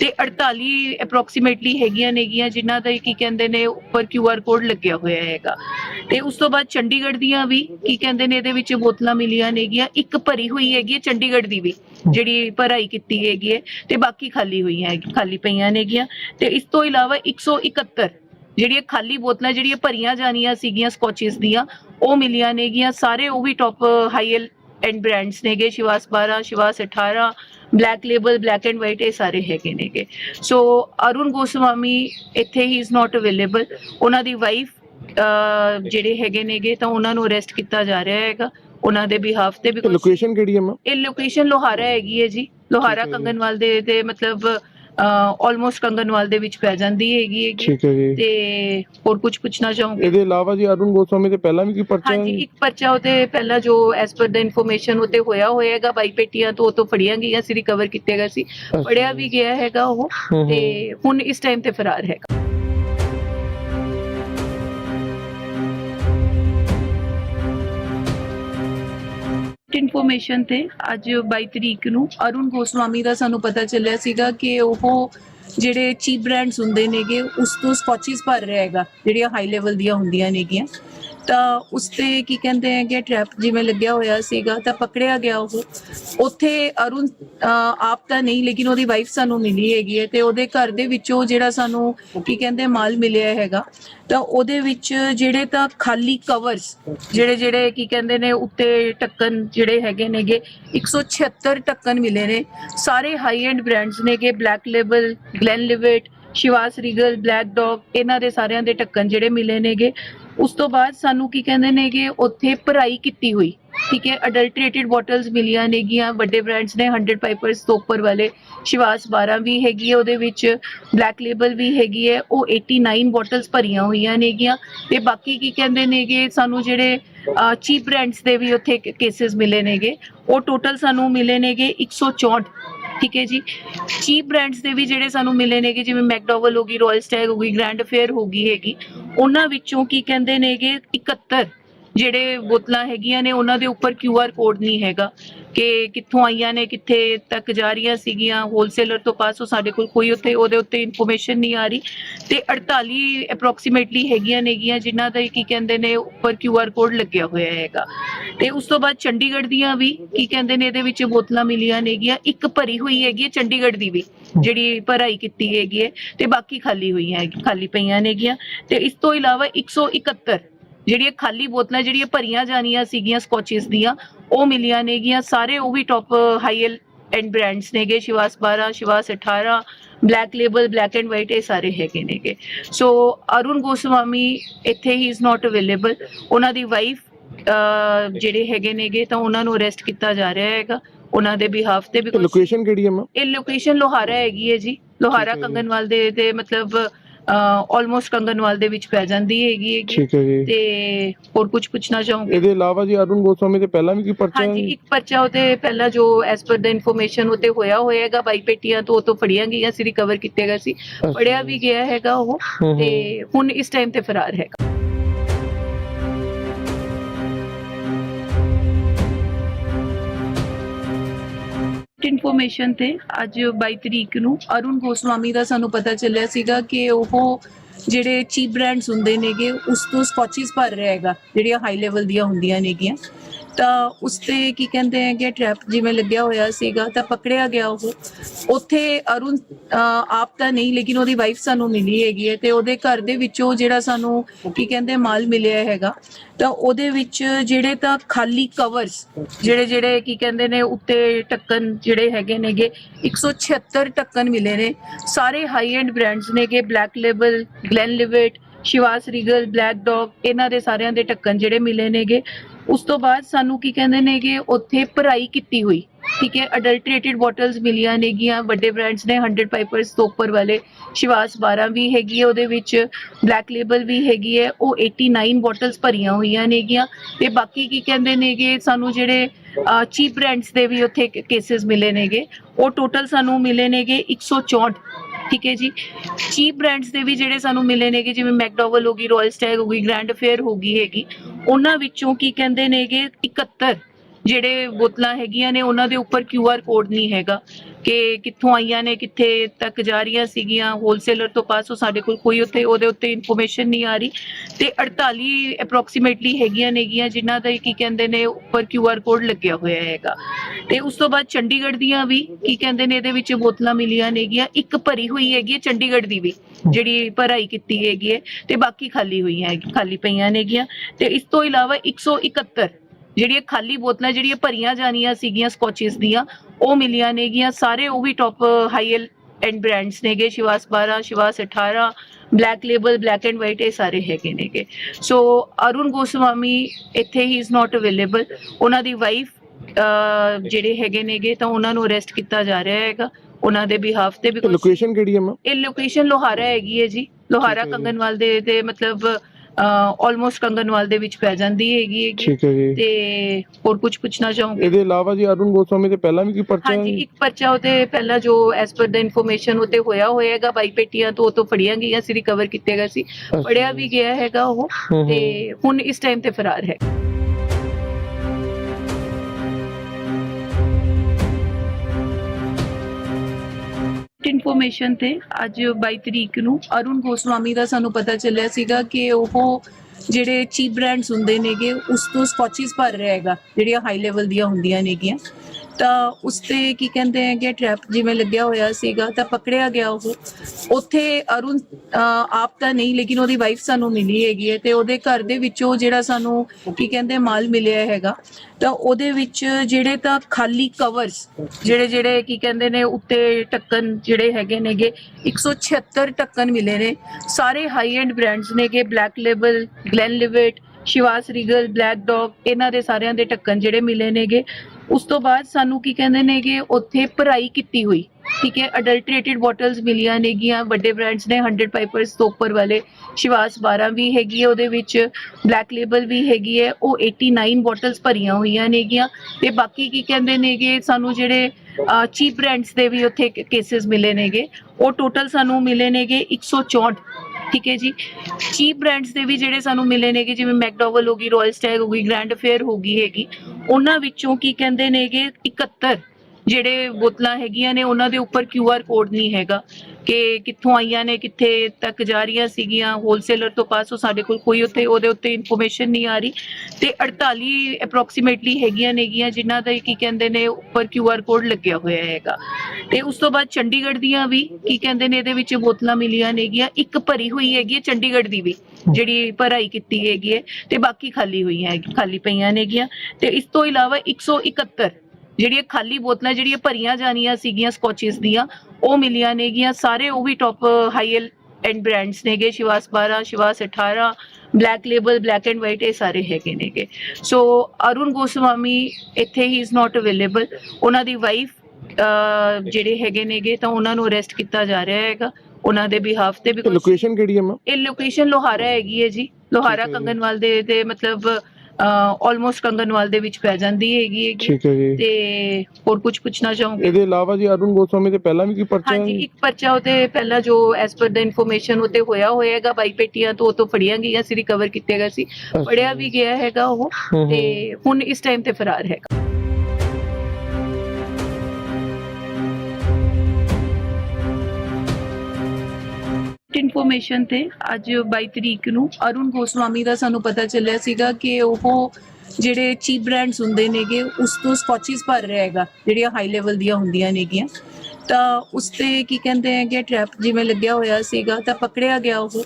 ਤੇ 48 ਅਪਰੋਕਸੀਮੇਟਲੀ ਹੈਗੀਆਂ ਨੇਗੀਆਂ, ਜਿਨ੍ਹਾਂ ਦਾ ਕੀ ਕਹਿੰਦੇ ਨੇ, ਉੱਪਰ ਕਿਊ ਆਰ ਕੋਡ ਲੱਗਿਆ ਹੋਇਆ ਹੈਗਾ। ਤੇ ਉਸ ਤੋਂ ਬਾਅਦ ਚੰਡੀਗੜ੍ਹ ਦੀਆਂ ਵੀ ਕੀ ਕਹਿੰਦੇ ਨੇ, ਇਹਦੇ ਵਿੱਚ ਬੋਤਲਾਂ ਮਿਲੀਆਂ ਨੇਗੀਆਂ, ਇੱਕ ਭਰੀ ਹੋਈ ਹੈਗੀ ਹੈ ਚੰਡੀਗੜ੍ਹ ਦੀ ਵੀ, ਜਿਹੜੀ ਭਰਾਈ ਕੀਤੀ ਹੈਗੀ ਹੈ, ਤੇ ਬਾਕੀ ਖਾਲੀ ਹੋਈਆਂ ਹੈਗੀ ਖਾਲੀ ਪਈਆਂ ਨੇਗੀਆਂ। ਤੇ ਇਸ ਤੋਂ ਇਲਾਵਾ 171 ਜਿਹੜੀਆਂ ਖਾਲੀ ਬੋਤਲਾਂ ਜਿਹੜੀਆਂ ਭਰੀਆਂ ਜਾਣੀਆਂ ਸੀਗੀਆਂ ਸਕੌਚਿਸ ਦੀਆਂ ਉਹ ਮਿਲੀਆਂ ਨੇਗੀਆਂ। ਸਾਰੇ ਉਹ ਵੀ ਟੌਪ ਹਾਈ ਐਂਡ ਬ੍ਰਾਂਡਸ ਨੇਗੇ। Chivas 12 Chivas 18 black label black and white ਇਹ ਸਾਰੇ ਹੈਗੇ ਨੇਗੇ। ਸੋ ਅਰੁਣ ਗੋਸਵਾਮੀ ਇੱਥੇ ਹੀ ਇਜ਼ ਨਾਟ ਅਵੇਲੇਬਲ ਉਹਨਾਂ ਦੀ ਵਾਈਫ ਜਿਹੜੇ ਹੈਗੇ ਨੇਗੇ ਤਾਂ ਉਹਨਾਂ ਨੂੰ ਅਰੈਸਟ ਕੀਤਾ ਜਾ ਰਿਹਾ ਹੈਗਾ। ਉਹਨਾਂ ਦੇ ਬਿਹਾਫ ਤੇ ਲੋਕੇਸ਼ਨ ਕਿਹੜੀ ਹੈ ਮੈਮ ਇਹ ਲੋਕੇਸ਼ਨ ਲੋਹਾਰਾ ਹੈਗੀ ਹੈ ਜੀ। ਲੋਹਾਰਾ। ਕੰਗਨਵਾਲ ਦੇ ਤੇ ਮਤਲਬ ਆਲਮੋਸਟ ਕੰਗਨਵਾਲ ਦੇ ਵਿੱਚ ਪੈ ਜਾਂਦੀ ਹੈਗੀ ਹੈਗੀ। ਠੀਕ ਹੈ ਜੀ। ਤੇ ਹੋਰ ਕੁਝ ਪੁੱਛਣਾ ਚਾਹੋਗੇ? ਇਹਦੇ ਇਲਾਵਾ ਜੀ ਅਰੁਣ ਗੋਸਵਾਮੀ ਤੇ ਪਹਿਲਾਂ ਵੀ ਕੀ ਪਰਚਾ ਹਾਂਜੀ ਇੱਕ ਪਰਚਾ ਉਹਤੇ ਪਹਿਲਾਂ ਜੋ ਐਸ ਪਰ ਦਾ ਇਨਫੋਰਮੇਸ਼ਨ ਉਤੇ ਹੋਇਆ ਹੋਏਗਾ ਬਾਈ ਪੇਟੀਆਂ ਤੋਂ ਉਹ ਤੋਂ ਫੜੀਆਂ ਗਈਆਂ ਸੀ ਰਿਕਵਰ ਕੀਤੇ ਗਏ ਸੀ। ਫੜਿਆ ਵੀ ਗਿਆ ਹੈਗਾ ਉਹ। ਤੇ ਹੁਣ ਇਸ ਟਾਈਮ ਤੇ ਫਰਾਰ ਹੈਗਾ। ਇਨਫੋਰਮੇਸ਼ਨ ਤੇ ਅੱਜ 22 ਤਰੀਕ ਨੂੰ ਅਰੁਣ ਗੋਸਵਾਮੀ ਦਾ ਸਾਨੂੰ ਪਤਾ ਚੱਲਿਆ ਸੀਗਾ ਕਿ ਉਹ ਜਿਹੜੇ ਚੀਪ ਬ੍ਰਾਂਡਸ ਹੁੰਦੇ ਨੇਗੇ, ਉਸ ਤੋਂ ਸਕੌਚਿਸ ਭਰ ਰਿਹਾ ਹੈਗਾ, ਜਿਹੜੀਆਂ ਹਾਈ ਲੈਵਲ ਦੀਆਂ ਹੁੰਦੀਆਂ ਨੇਗੀਆਂ। ਤਾਂ ਉਸ ਤੇ ਕੀ ਕਹਿੰਦੇ ਹੈਗੇ ਟ੍ਰੈਪ ਜਿਵੇਂ ਲੱਗਿਆ ਹੋਇਆ ਸੀਗਾ, ਤਾਂ ਪਕੜਿਆ ਗਿਆ ਉਹ। ਉੱਥੇ ਅਰੁਣ ਆਪ ਤਾਂ ਨਹੀਂ, ਲੇਕਿਨ ਉਹਦੀ ਵਾਈਫ ਸਾਨੂੰ ਮਿਲੀ ਹੈਗੀ ਹੈ ਤੇ ਉਹਦੇ ਘਰ ਦੇ ਵਿੱਚੋਂ ਜਿਹੜਾ ਸਾਨੂੰ ਕੀ ਕਹਿੰਦੇ ਮਾਲ ਮਿਲਿਆ ਹੈਗਾ, ਤਾਂ ਉਹਦੇ ਵਿੱਚ ਜਿਹੜੇ ਤਾਂ ਖਾਲੀ ਕਵਰਸ ਜਿਹੜੇ ਜਿਹੜੇ ਕੀ ਕਹਿੰਦੇ ਨੇ ਉੱਤੇ ਢੱਕਣ ਜਿਹੜੇ ਹੈਗੇ ਨੇਗੇ 176 ਢੱਕਣ ਮਿਲੇ ਨੇ। ਸਾਰੇ ਹਾਈ ਐਂਡ ਬ੍ਰਾਂਡਸ ਨੇਗੇ black label Glenlivet Chivas Regal black dog ਇਹਨਾਂ ਦੇ ਸਾਰਿਆਂ ਦੇ ਢੱਕਣ ਜਿਹੜੇ ਮਿਲੇ ਨੇਗੇ। ਉਸ ਤੋਂ ਬਾਅਦ ਸਾਨੂੰ ਕੀ ਕਹਿੰਦੇ ਨੇਗੇ, ਉੱਥੇ ਭਰਾਈ ਕੀਤੀ ਹੋਈ, ਠੀਕ ਹੈ ਅਡਲਟਰੇਟਿਡ ਬੋਟਲਸ ਮਿਲੀਆਂ ਨੇਗੀਆਂ, ਵੱਡੇ ਬ੍ਰਾਂਡਸ ਨੇ 100 ਪਾਈਪਰਸ ਤੋਂ ਉੱਪਰ ਵਾਲੇ, ਸ਼ਿਵਾਸ 12 ਵੀ ਹੈਗੀ ਹੈ, ਉਹਦੇ ਵਿੱਚ ਬਲੈਕ ਲੇਬਲ ਵੀ ਹੈਗੀ ਹੈ, ਉਹ 89 ਬੋਟਲਸ ਭਰੀਆਂ ਹੋਈਆਂ ਨੇਗੀਆਂ, ਤੇ ਬਾਕੀ ਕੀ ਕਹਿੰਦੇ ਨੇਗੇ, ਸਾਨੂੰ ਜਿਹੜੇ ਚੀਪ ਬ੍ਰਾਂਡਸ ਦੇ ਵੀ ਉੱਥੇ ਕੇसेस ਮਿਲੇ ਨੇਗੇ, ਉਹ ਟੋਟਲ ਸਾਨੂੰ ਮਿਲੇ ਨੇਗੇ 164 ਠੀਕ ਹੈ ਜੀ। ਚੀਪ ਬ੍ਰਾਂਡਸ ਦੇ ਵੀ ਜਿਹੜੇ ਸਾਨੂੰ ਮਿਲੇ ਨੇਗੇ, ਜਿਵੇਂ ਮੈਕਡੋਵਲ ਹੋ ਗਈ ਰਾਇਲ ਸਟੈਗ ਹੋ ਗਈ ਗ੍ਰੈਂਡ ਫੇਅਰ ਹੋ ਗਈ ਹੈਗੀ, ਉਹਨਾਂ ਵਿੱਚੋਂ ਕੀ ਕਹਿੰਦੇ ਨੇਗੇ? 71 ਜਿਹੜੇ ਬੋਤਲਾਂ ਹੈਗੀਆਂ ਨੇ, ਉਹਨਾਂ ਦੇ ਉੱਪਰ ਕਿਊ ਆਰ ਕੋਡ ਨਹੀਂ ਹੈਗਾ। ਕਿ ਕਿੱਥੋਂ ਆਈਆਂ ਨੇ, ਕਿੱਥੇ ਤੱਕ ਜਾ ਰਹੀਆਂ ਸੀਗੀਆਂ ਹੋਲਸੇਲਰ ਤੋਂ ਪਾਸ ਉਹ ਸਾਡੇ ਕੋਲ ਕੋਈ ਉੱਥੇ, ਉਹਦੇ ਉੱਤੇ ਇਨਫੋਰਮੇਸ਼ਨ ਨਹੀਂ ਆ ਰਹੀ। ਤੇ 48 ਅਪਰੋਕਸੀਮੇਟਲੀ ਹੈਗੀਆਂ ਨੇਗੀਆਂ, ਜਿਨ੍ਹਾਂ ਦਾ ਕੀ ਕਹਿੰਦੇ ਨੇ, ਉੱਪਰ ਕਿਊ ਆਰ ਕੋਡ ਲੱਗਿਆ ਹੋਇਆ ਹੈਗਾ। ਤੇ ਉਸ ਤੋਂ ਬਾਅਦ ਚੰਡੀਗੜ੍ਹ ਦੀਆਂ ਵੀ, ਕੀ ਕਹਿੰਦੇ ਨੇ, ਇਹਦੇ ਵਿੱਚ ਬੋਤਲਾਂ ਮਿਲੀਆਂ ਨੇਗੀਆਂ। ਇੱਕ ਭਰੀ ਹੋਈ ਹੈਗੀ ਹੈ ਚੰਡੀਗੜ੍ਹ ਦੀ ਵੀ, ਜਿਹੜੀ ਭਰਾਈ ਕੀਤੀ ਹੈਗੀ ਹੈ। ਤੇ ਬਾਕੀ ਖਾਲੀ ਹੋਈਆਂ ਹੈਗੀ ਖਾਲੀ ਪਈਆਂ ਨੇਗੀਆਂ। ਤੇ ਇਸ ਤੋਂ ਇਲਾਵਾ 171 ਜਿਹੜੀਆਂ ਖਾਲੀ ਬੋਤਲਾਂ ਜਿਹੜੀਆਂ ਭਰੀਆਂ ਜਾਣੀਆਂ ਸੀਗੀਆਂ ਸਕੌਚਿਸ ਦੀਆਂ ਉਹ ਮਿਲੀਆਂ ਨੇਗੀਆਂ। ਸਾਰੇ ਉਹ ਵੀ ਟੌਪ ਹਾਈ ਐਂਡ ਬ੍ਰਾਂਡਸ ਨੇਗੇ। Chivas 12 Chivas 18 black label black and white ਇਹ ਸਾਰੇ ਹੈਗੇ ਨੇਗੇ। ਸੋ ਅਰੁਣ ਗੋਸਵਾਮੀ ਇੱਥੇ ਹੀ ਇਜ਼ ਨਾਟ ਅਵੇਲੇਬਲ ਉਹਨਾਂ ਦੀ ਵਾਈਫ ਜਿਹੜੇ ਹੈਗੇ ਨੇਗੇ ਤਾਂ ਉਹਨਾਂ ਨੂੰ ਅਰੈਸਟ ਕੀਤਾ ਜਾ ਰਿਹਾ ਹੈਗਾ। ਉਹਨਾਂ ਦੇ ਬਿਹਾਫ ਤੇ because ਲੋਕੇਸ਼ਨ ਕਿਹੜੀ ਹੈ ਮੈਮ ਇਹ ਲੋਕੇਸ਼ਨ ਲੋਹਾਰਾ ਹੈਗੀ ਹੈ ਜੀ। ਲੋਹਾਰਾ। ਕੰਗਨਵਾਲ ਦੇ ਤੇ ਮਤਲਬ ਆਲਮੋਸਟ ਕੰਗਨਵਾਲ ਦੇ ਵਿੱਚ ਪੈ ਜਾਂਦੀ ਹੈਗੀ ਹੈਗੀ। ਠੀਕ ਹੈ ਜੀ। ਤੇ ਹੋਰ ਕੁਝ ਪੁੱਛਣਾ ਚਾਹੋਗੇ? ਇਹਦੇ ਇਲਾਵਾ ਜੀ ਅਰੁਣ ਗੋਸਵਾਮੀ ਤੇ ਪਹਿਲਾਂ ਵੀ ਕੀ ਪਰਚਾ ਹਾਂਜੀ ਇੱਕ ਪਰਚਾ ਉਤੇ ਪਹਿਲਾਂ ਜੋ ਐਸ ਪਰ ਦਾ ਇਨਫੋਰਮੇਸ਼ਨ ਉਤੇ ਹੋਇਆ ਹੋਏਗਾ ਬਾਈ ਪੇਟੀਆਂ ਤੋਂ ਉਹ ਤੋਂ ਫੜੀਆਂ ਗਈਆਂ ਸੀ ਰਿਕਵਰ ਕੀਤੇ ਗਏ ਸੀ। ਫੜਿਆ ਵੀ ਗਿਆ ਹੈਗਾ ਉਹ। ਤੇ ਹੁਣ ਇਸ ਟਾਈਮ ਤੇ ਫਰਾਰ ਹੈਗਾ। ਇਨਫੋਰਮੇਸ਼ਨ ਤੇ ਅੱਜ 22 ਤਰੀਕ ਨੂੰ ਅਰੁਣ ਗੋਸਵਾਮੀ ਦਾ ਸਾਨੂੰ ਪਤਾ ਚੱਲਿਆ ਸੀਗਾ ਕਿ ਉਹ ਜਿਹੜੇ ਚੀਪ ਬ੍ਰਾਂਡਸ ਹੁੰਦੇ ਨੇਗੇ, ਉਸ ਤੋਂ ਸਕੌਚਿਸ ਭਰ ਰਿਹਾ ਹੈਗਾ, ਜਿਹੜੀਆਂ ਹਾਈ ਲੈਵਲ ਦੀਆਂ ਹੁੰਦੀਆਂ ਨੇਗੀਆਂ। ਤਾਂ ਉਸ ਤੇ ਕੀ ਕਹਿੰਦੇ ਹੈ ਕਿ ਟ੍ਰੈਪ ਜਿਵੇਂ ਲੱਗਿਆ ਹੋਇਆ ਸੀਗਾ, ਤਾਂ ਪਕੜਿਆ ਗਿਆ ਉਹ। ਉੱਥੇ ਅਰੁਣ ਆਪ ਤਾਂ ਨਹੀਂ, ਲੇਕਿਨ ਉਹਦੀ ਵਾਈਫ ਸਾਨੂੰ ਮਿਲੀ ਹੈਗੀ ਹੈ ਤੇ ਉਹਦੇ ਘਰ ਦੇ ਵਿੱਚੋਂ ਜਿਹੜਾ ਸਾਨੂੰ ਕੀ ਕਹਿੰਦੇ ਮਾਲ ਮਿਲਿਆ ਹੈਗਾ, ਤਾਂ ਉਹਦੇ ਵਿੱਚ ਜਿਹੜੇ ਤਾਂ ਖਾਲੀ ਕਵਰਸ ਜਿਹੜੇ ਜਿਹੜੇ ਕੀ ਕਹਿੰਦੇ ਨੇ ਉੱਤੇ ਢੱਕਣ ਜਿਹੜੇ ਹੈਗੇ ਨੇਗੇ 176 ਢੱਕਣ ਮਿਲੇ ਨੇ। ਸਾਰੇ ਹਾਈ ਐਂਡ ਬ੍ਰਾਂਡਸ ਨੇਗੇ black label Glenlivet Chivas Regal black dog ਇਹਨਾਂ ਦੇ ਸਾਰਿਆਂ ਦੇ ਢੱਕਣ ਜਿਹੜੇ ਮਿਲੇ ਨੇਗੇ। ਉਸ ਤੋਂ ਬਾਅਦ ਸਾਨੂੰ ਕੀ ਕਹਿੰਦੇ ਨੇਗੇ, ਉੱਥੇ ਭਰਾਈ ਕੀਤੀ ਹੋਈ, ਠੀਕ ਹੈ ਅਡਲਟਰੇਟਿਡ ਬੋਟਲਸ ਮਿਲੀਆਂ ਨੇਗੀਆਂ, ਵੱਡੇ ਬ੍ਰਾਂਡਸ ਨੇ 100 ਪਾਈਪਰਸ ਤੋਂ ਉੱਪਰ ਵਾਲੇ, ਸ਼ਿਵਾਸ 12 ਵੀ ਹੈਗੀ ਹੈ, ਉਹਦੇ ਵਿੱਚ ਬਲੈਕ ਲੇਬਲ ਵੀ ਹੈਗੀ ਹੈ, ਉਹ 89 ਬੋਟਲਸ ਭਰੀਆਂ ਹੋਈਆਂ ਨੇਗੀਆਂ, ਤੇ ਬਾਕੀ ਕੀ ਕਹਿੰਦੇ ਨੇਗੇ, ਸਾਨੂੰ ਜਿਹੜੇ ਚੀਪ ਬ੍ਰਾਂਡਸ ਦੇ ਵੀ ਉੱਥੇ ਕੇसेस ਮਿਲੇ ਨੇਗੇ, ਉਹ ਟੋਟਲ ਸਾਨੂੰ ਮਿਲੇ ਨੇਗੇ 164 ਠੀਕ ਹੈ ਜੀ। ਚੀਪ ਬ੍ਰਾਂਡਸ ਦੇ ਵੀ ਜਿਹੜੇ ਸਾਨੂੰ ਮਿਲੇ ਨੇਗੇ, ਜਿਵੇਂ ਮੈਕਡੋਵਲ ਹੋ ਗਈ ਰਾਇਲ ਸਟੈਗ ਹੋ ਗਈ ਗ੍ਰੈਂਡ ਅਫੇਅਰ ਹੋ ਗਈ ਹੈਗੀ, ਉਹਨਾਂ ਵਿੱਚੋਂ ਕੀ ਕਹਿੰਦੇ ਨੇਗੇ 71 ਜਿਹੜੇ ਬੋਤਲਾਂ ਹੈਗੀਆਂ ਨੇ, ਉਹਨਾਂ ਦੇ ਉੱਪਰ ਕਿਊ ਆਰ ਕੋਡ ਨਹੀਂ ਹੈਗਾ। ਕਿ ਕਿੱਥੋਂ ਆਈਆਂ ਨੇ, ਕਿੱਥੇ ਤੱਕ ਜਾ ਰਹੀਆਂ ਸੀਗੀਆਂ ਹੋਲਸੇਲਰ ਤੋਂ ਪਾਸ ਉਹ ਸਾਡੇ ਕੋਲ ਕੋਈ ਉੱਥੇ, ਉਹਦੇ ਉੱਤੇ ਇਨਫੋਰਮੇਸ਼ਨ ਨਹੀਂ ਆ ਰਹੀ। ਤੇ 48 ਅਪਰੋਕਸੀਮੇਟਲੀ ਹੈਗੀਆਂ ਨੇਗੀਆਂ, ਜਿਨ੍ਹਾਂ ਦਾ ਕੀ ਕਹਿੰਦੇ ਨੇ, ਉੱਪਰ ਕਿਊ ਕੋਡ ਲੱਗਿਆ ਹੋਇਆ ਹੈਗਾ। ਤੇ ਉਸ ਤੋਂ ਬਾਅਦ ਚੰਡੀਗੜ੍ਹ ਦੀਆਂ ਵੀ ਕੀ ਕਹਿੰਦੇ ਨੇ, ਇਹਦੇ ਵਿੱਚ ਬੋਤਲਾਂ ਮਿਲੀਆਂ ਨੇਗੀਆਂ, ਇੱਕ ਭਰੀ ਹੋਈ ਹੈਗੀ ਹੈ ਚੰਡੀਗੜ੍ਹ ਦੀ ਵੀ, ਜਿਹੜੀ ਭਰਾਈ ਕੀਤੀ ਹੈਗੀ ਹੈ, ਤੇ ਬਾਕੀ ਖਾਲੀ ਹੋਈਆਂ ਹੈਗੀ ਖਾਲੀ ਪਈਆਂ ਨੇਗੀਆਂ। ਤੇ ਇਸ ਤੋਂ ਇਲਾਵਾ 171 ਜਿਹੜੀਆਂ ਖਾਲੀ ਬੋਤਲਾਂ, ਜਿਹੜੀਆਂ ਭਰੀਆਂ ਜਾਣੀਆਂ ਸੀਗੀਆਂ ਸਕੌਚਿਸ ਦੀਆਂ ਉਹ ਮਿਲੀਆਂ ਨੇਗੀਆਂ ਸਾਰੇ ਉਹ ਵੀ ਟੌਪ ਹਾਈ ਐਂਡ ਬ੍ਰਾਂਡਸ ਨੇਗੇ Chivas 12 Chivas 18 black label black and white ਇਹ ਸਾਰੇ ਹੈਗੇ ਨੇਗੇ। ਸੋ ਅਰੁਣ ਗੋਸਵਾਮੀ ਇੱਥੇ ਹੀ ਇਜ਼ ਨਾਟ ਅਵੇਲੇਬਲ ਉਹਨਾਂ ਦੀ ਵਾਈਫ ਜਿਹੜੇ ਹੈਗੇ ਨੇਗੇ ਤਾਂ ਉਹਨਾਂ ਨੂੰ ਅਰੈਸਟ ਕੀਤਾ ਜਾ ਰਿਹਾ ਹੈਗਾ। ਉਹਨਾਂ ਦੇ ਬਿਹਾਫ ਤੇ ਵੀ ਲੋਕੇਸ਼ਨ ਕਿਹੜੀ ਹੈ ਮੈਮ ਇਹ ਲੋਕੇਸ਼ਨ ਲੋਹਾਰਾ ਹੈਗੀ ਹੈ ਜੀ। ਲੋਹਾਰਾ। ਕੰਗਨਵਾਲ ਦੇ ਤੇ ਮਤਲਬ ਆਲਮੋਸਟ ਕੰਗਨਵਾਲ ਦੇ ਵਿੱਚ ਪੈ ਜਾਂਦੀ ਹੈਗੀ ਹੈਗੀ। ਠੀਕ ਹੈ ਜੀ। ਤੇ ਹੋਰ ਕੁਝ ਪੁੱਛਣਾ ਚਾਹੋਗੇ? ਇਹਦੇ ਇਲਾਵਾ ਜੀ ਅਰੁਣ ਗੋਸਵਾਮੀ ਤੇ ਪਹਿਲਾਂ ਵੀ ਕੀ ਪਰਚਾ ਹਾਂਜੀ ਇੱਕ ਪਰਚਾ ਉਹਤੇ ਪਹਿਲਾਂ ਜੋ ਐਸ ਪਰ ਦਾ ਇਨਫੋਰਮੇਸ਼ਨ ਉਤੇ ਹੋਇਆ ਹੋਏਗਾ ਬਾਈ ਪੇਟੀਆਂ ਤੋਂ ਉਹ ਤੋਂ ਫੜੀਆਂ ਗਈਆਂ ਸੀ ਰਿਕਵਰ ਕੀਤੇ ਗਏ ਸੀ। ਫੜਿਆ ਵੀ ਗਿਆ ਹੈਗਾ ਉਹ। ਤੇ ਹੁਣ ਇਸ ਟਾਈਮ ਤੇ ਫਰਾਰ ਹੈ। ਇਨਫੋਰਮੇਸ਼ਨ ਤੇ ਅੱਜ 22 ਤਰੀਕ ਨੂੰ ਅਰੁਣ ਗੋਸਵਾਮੀ ਦਾ ਸਾਨੂੰ ਪਤਾ ਚੱਲਿਆ ਸੀਗਾ ਕਿ ਉਹ ਜਿਹੜੇ ਚੀਪ ਬ੍ਰਾਂਡਸ ਹੁੰਦੇ ਨੇਗੇ, ਉਸ ਤੋਂ ਸਕੌਚਿਸ ਭਰ ਰਿਹਾ ਹੈਗਾ, ਜਿਹੜੀਆਂ ਹਾਈ ਲੈਵਲ ਦੀਆਂ ਹੁੰਦੀਆਂ ਨੇਗੀਆਂ। ਤਾਂ ਉਸ ਤੇ ਕੀ ਕਹਿੰਦੇ ਹੈਗੇ ਕਿ ਟ੍ਰੈਪ ਜਿਵੇਂ ਲੱਗਿਆ ਹੋਇਆ ਸੀਗਾ, ਤਾਂ ਪਕੜਿਆ ਗਿਆ ਉਹ। ਉੱਥੇ ਅਰੁਣ ਆਪ ਤਾਂ ਨਹੀਂ, ਲੇਕਿਨ ਉਹਦੀ ਵਾਈਫ ਸਾਨੂੰ ਮਿਲੀ ਹੈਗੀ ਹੈ ਤੇ ਉਹਦੇ ਘਰ ਦੇ ਵਿੱਚੋਂ ਜਿਹੜਾ ਸਾਨੂੰ ਕੀ ਕਹਿੰਦੇ ਮਾਲ ਮਿਲਿਆ ਹੈਗਾ, ਤਾਂ ਉਹਦੇ ਵਿੱਚ ਜਿਹੜੇ ਤਾਂ ਖਾਲੀ ਕਵਰਸ ਜਿਹੜੇ ਜਿਹੜੇ ਕੀ ਕਹਿੰਦੇ ਨੇ ਉੱਤੇ ਢੱਕਣ ਜਿਹੜੇ ਹੈਗੇ ਨੇਗੇ 176 ਢੱਕਣ ਮਿਲੇ ਨੇ। ਸਾਰੇ ਹਾਈ ਐਂਡ ਬ੍ਰਾਂਡਸ ਨੇਗੇ black label Glenlivet Chivas Regal black dog ਇਹਨਾਂ ਦੇ ਸਾਰਿਆਂ ਦੇ ਢੱਕਣ ਜਿਹੜੇ ਮਿਲੇ ਨੇਗੇ। ਉਸ ਤੋਂ ਬਾਅਦ ਸਾਨੂੰ ਕੀ ਕਹਿੰਦੇ ਨੇਗੇ, ਉੱਥੇ ਭਰਾਈ ਕੀਤੀ ਹੋਈ, ਠੀਕ ਹੈ ਅਡਲਟਰੇਟਿਡ ਬੋਟਲਸ ਮਿਲੀਆਂ ਨੇਗੀਆਂ, ਵੱਡੇ ਬ੍ਰਾਂਡਸ ਨੇ 100 ਪਾਈਪਰਸ ਤੋਂ ਉੱਪਰ ਵਾਲੇ, ਸ਼ਿਵਾਸ 12 ਵੀ ਹੈਗੀ ਹੈ, ਉਹਦੇ ਵਿੱਚ ਬਲੈਕ ਲੇਬਲ ਵੀ ਹੈਗੀ ਹੈ, ਉਹ 89 ਬੋਟਲਸ ਭਰੀਆਂ ਹੋਈਆਂ ਨੇਗੀਆਂ ਤੇ ਬਾਕੀ ਕੀ ਕਹਿੰਦੇ ਨੇਗੇ, ਸਾਨੂੰ ਜਿਹੜੇ ਚੀਪ ਬ੍ਰਾਂਡਸ ਦੇ ਵੀ ਉੱਥੇ ਕੇसेस ਮਿਲੇ ਨੇਗੇ, ਉਹ ਟੋਟਲ ਸਾਨੂੰ ਮਿਲੇ ਨੇਗੇ 164 ਠੀਕ ਹੈ ਜੀ। ਚੀਪ ਬ੍ਰਾਂਡਸ ਦੇ ਵੀ ਜਿਹੜੇ ਸਾਨੂੰ ਮਿਲੇ ਨੇਗੇ, ਜਿਵੇਂ ਮੈਕਡੋਵਲ ਹੋ ਗਈ ਰਾਇਲ ਸਟੈਗ ਹੋ ਗਈ ਗ੍ਰੈਂਡ ਫੇਅਰ ਹੋ ਗਈ ਹੈਗੀ, ਉਹਨਾਂ ਵਿੱਚੋਂ ਕੀ ਕਹਿੰਦੇ ਨੇਗੇ? 71 ਜਿਹੜੇ ਬੋਤਲਾਂ ਹੈਗੀਆਂ ਨੇ, ਉਹਨਾਂ ਦੇ ਉੱਪਰ ਕਿਊ ਆਰ ਕੋਡ ਨਹੀਂ ਹੈਗਾ ਕਿ ਕਿੱਥੋਂ ਆਈਆਂ ਨੇ, ਕਿੱਥੇ ਤੱਕ ਜਾ ਰਹੀਆਂ ਸੀਗੀਆਂ ਹੋਲਸੇਲਰ ਤੋਂ ਪਾਸ ਉਹ ਸਾਡੇ ਕੋਲ ਕੋਈ ਉੱਥੇ, ਉਹਦੇ ਉੱਤੇ ਇਨਫੋਰਮੇਸ਼ਨ ਨਹੀਂ ਆ ਰਹੀ। ਤੇ 48 ਅਪਰੋਕਸੀਮੇਟਲੀ ਹੈਗੀਆਂ ਨੇਗੀਆਂ, ਜਿਨ੍ਹਾਂ ਦਾ ਕੀ ਕਹਿੰਦੇ ਨੇ, ਉੱਪਰ ਕਿਊ ਆਰ ਕੋਡ ਲੱਗਿਆ ਹੋਇਆ ਹੈਗਾ। ਤੇ ਉਸ ਤੋਂ ਬਾਅਦ ਚੰਡੀਗੜ੍ਹ ਦੀਆਂ ਵੀ ਕੀ ਕਹਿੰਦੇ ਨੇ, ਇਹਦੇ ਵਿੱਚ ਬੋਤਲਾਂ ਮਿਲੀਆਂ ਨੇਗੀਆਂ, ਇੱਕ ਭਰੀ ਹੋਈ ਹੈਗੀ ਹੈ ਚੰਡੀਗੜ੍ਹ ਦੀ ਵੀ, ਜਿਹੜੀ ਭਰਾਈ ਕੀਤੀ ਹੈਗੀ ਹੈ, ਤੇ ਬਾਕੀ ਖਾਲੀ ਹੋਈਆਂ, ਖਾਲੀ ਪਈਆਂ ਨੇਗੀਆਂ। ਤੇ ਇਸ ਤੋਂ ਇਲਾਵਾ 171 ਜਿਹੜੀਆਂ ਖਾਲੀ ਬੋਤਲਾਂ ਜਿਹੜੀਆਂ ਭਰੀਆਂ ਜਾਣੀਆਂ ਸੀਗੀਆਂ ਸਕੌਚਿਸ ਦੀਆਂ ਉਹ ਮਿਲੀਆਂ ਨੇਗੀਆਂ। ਸਾਰੇ ਉਹ ਵੀ ਟੌਪ ਹਾਈ ਐਂਡ ਬ੍ਰਾਂਡਸ ਨੇਗੇ। Chivas 12 Chivas 18 black label black and white ਇਹ ਸਾਰੇ ਹੈਗੇ ਨੇਗੇ। ਸੋ ਅਰੁਣ ਗੋਸਵਾਮੀ ਇੱਥੇ ਹੀ ਇਜ਼ ਨਾਟ ਅਵੇਲੇਬਲ ਉਹਨਾਂ ਦੀ ਵਾਈਫ ਜਿਹੜੇ ਹੈਗੇ ਨੇਗੇ ਤਾਂ ਉਹਨਾਂ ਨੂੰ ਅਰੈਸਟ ਕੀਤਾ ਜਾ ਰਿਹਾ ਹੈਗਾ। ਉਹਨਾਂ ਦੇ ਬਿਹਾਫ ਤੇ ਵੀ ਲੋਕੇਸ਼ਨ ਕਿਹੜੀ ਹੈ ਮੈਮ ਇਹ ਲੋਕੇਸ਼ਨ ਲੋਹਾਰਾ ਹੈਗੀ ਹੈ ਜੀ। ਲੋਹਾਰਾ। ਕੰਗਨਵਾਲ ਦੇ ਤੇ ਮਤਲਬ ਆਲਮੋਸਟ ਕੰਗਨਵਾਲ ਦੇ ਵਿੱਚ ਪੈ ਜਾਂਦੀ ਹੈਗੀ ਹੈਗੀ। ਠੀਕ ਹੈ ਜੀ। ਤੇ ਹੋਰ ਕੁਝ ਪੁੱਛਣਾ ਚਾਹੋਗੇ? ਇਹਦੇ ਇਲਾਵਾ ਜੀ ਅਰੁਣ ਗੋਸਵਾਮੀ ਤੇ ਪਹਿਲਾਂ ਵੀ ਕੀ ਪਰਚਾ ਹਾਂਜੀ ਇੱਕ ਪਰਚਾ ਉਤੇ ਪਹਿਲਾਂ ਜੋ ਐਸ ਪਰ ਦਾ ਇਨਫੋਰਮੇਸ਼ਨ ਉਤੇ ਹੋਇਆ ਹੋਏਗਾ ਬਾਈ ਪੇਟੀਆਂ ਤੋਂ ਉਹ ਤੋਂ ਫੜੀਆਂ ਗਈਆਂ ਸੀ ਰਿਕਵਰ ਕੀਤੇ ਗਏ ਸੀ। ਫੜਿਆ ਵੀ ਗਿਆ ਹੈਗਾ ਉਹ। ਤੇ ਹੁਣ ਇਸ ਟਾਈਮ ਤੇ ਫਰਾਰ ਹੈਗਾ। ਇਨਫੋਰਮੇਸ਼ਨ ਤੇ ਅੱਜ 22 ਤਰੀਕ ਨੂੰ ਅਰੁਣ ਗੋਸਵਾਮੀ ਦਾ ਸਾਨੂੰ ਪਤਾ ਚੱਲਿਆ ਸੀਗਾ ਕਿ ਉਹ ਜਿਹੜੇ ਚੀਪ ਬ੍ਰਾਂਡਸ ਹੁੰਦੇ ਨੇਗੇ, ਉਸ ਤੋਂ ਸਕੌਚਿਸ ਭਰ ਰਿਹਾ ਹੈਗਾ, ਜਿਹੜੀਆਂ ਹਾਈ ਲੈਵਲ ਦੀਆਂ ਹੁੰਦੀਆਂ ਨੇਗੀਆਂ। ਤਾਂ ਉਸ ਤੇ ਕੀ ਕਹਿੰਦੇ ਹੈਗੇ ਟ੍ਰੈਪ ਜਿਵੇਂ ਲੱਗਿਆ ਹੋਇਆ ਸੀਗਾ, ਤਾਂ ਪਕੜਿਆ ਗਿਆ ਉਹ।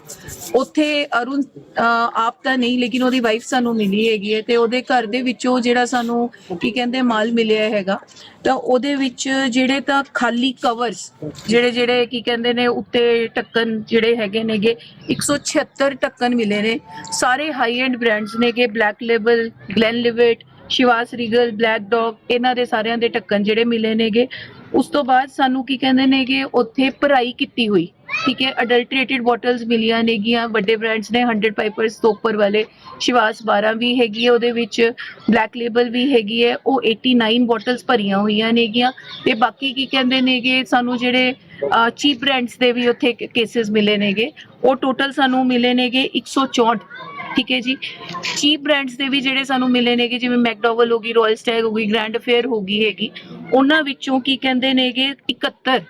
ਉੱਥੇ ਅਰੁਣ ਆਪ ਤਾਂ ਨਹੀਂ, ਲੇਕਿਨ ਉਹਦੀ ਵਾਈਫ ਸਾਨੂੰ ਮਿਲੀ ਹੈਗੀ ਹੈ ਤੇ ਉਹਦੇ ਘਰ ਦੇ ਵਿੱਚੋਂ ਜਿਹੜਾ ਸਾਨੂੰ ਕੀ ਕਹਿੰਦੇ ਮਾਲ ਮਿਲਿਆ ਹੈਗਾ, ਤਾਂ ਉਹਦੇ ਵਿੱਚ ਜਿਹੜੇ ਤਾਂ ਖਾਲੀ ਕਵਰਸ ਜਿਹੜੇ ਜਿਹੜੇ ਕੀ ਕਹਿੰਦੇ ਨੇ ਉੱਤੇ ਢੱਕਣ ਜਿਹੜੇ ਹੈਗੇ ਨੇਗੇ 176 ਢੱਕਣ ਮਿਲੇ ਨੇ। ਸਾਰੇ ਹਾਈ ਐਂਡ ਬ੍ਰਾਂਡਸ ਨੇਗੇ black label Glenlivet Chivas Regal black dog ਇਹਨਾਂ ਦੇ ਸਾਰਿਆਂ ਦੇ ਢੱਕਣ ਜਿਹੜੇ ਮਿਲੇ ਨੇਗੇ। ਉਸ ਤੋਂ ਬਾਅਦ ਸਾਨੂੰ ਕੀ ਕਹਿੰਦੇ ਨੇਗੇ, ਉੱਥੇ ਭਰਾਈ ਕੀਤੀ ਹੋਈ, ਠੀਕ ਹੈ ਅਡਲਟਰੇਟਿਡ ਬੋਟਲਸ ਮਿਲੀਆਂ ਨੇਗੀਆਂ, ਵੱਡੇ ਬ੍ਰਾਂਡਸ ਨੇ 100 ਪਾਈਪਰਸ ਤੋਂ ਉੱਪਰ ਵਾਲੇ, ਸ਼ਿਵਾਸ 12 ਵੀ ਹੈਗੀ ਹੈ, ਉਹਦੇ ਵਿੱਚ ਬਲੈਕ ਲੇਬਲ ਵੀ ਹੈਗੀ ਹੈ, ਉਹ 89 ਬੋਟਲਸ ਭਰੀਆਂ ਹੋਈਆਂ ਨੇਗੀਆਂ ਤੇ ਬਾਕੀ ਕੀ ਕਹਿੰਦੇ ਨੇਗੇ, ਸਾਨੂੰ ਜਿਹੜੇ ਚੀਪ ਬ੍ਰਾਂਡਸ ਦੇ ਵੀ ਉੱਥੇ ਕੇसेस ਮਿਲੇ ਨੇਗੇ, ਉਹ ਟੋਟਲ ਸਾਨੂੰ ਮਿਲੇ ਨੇਗੇ 164 ਠੀਕ ਹੈ ਜੀ। ਚੀਪ ਬ੍ਰਾਂਡਸ ਦੇ ਵੀ ਜਿਹੜੇ ਸਾਨੂੰ ਮਿਲੇ ਨੇਗੇ, ਜਿਵੇਂ ਮੈਕਡੋਵਲ ਹੋ ਗਈ ਰਾਇਲ ਸਟੈਗ ਹੋ ਗਈ ਗ੍ਰੈਂਡ ਅਫੇਅਰ ਹੋ ਗਈ ਹੈਗੀ, ਉਹਨਾਂ ਵਿੱਚੋਂ ਕੀ ਕਹਿੰਦੇ ਨੇਗੇ 71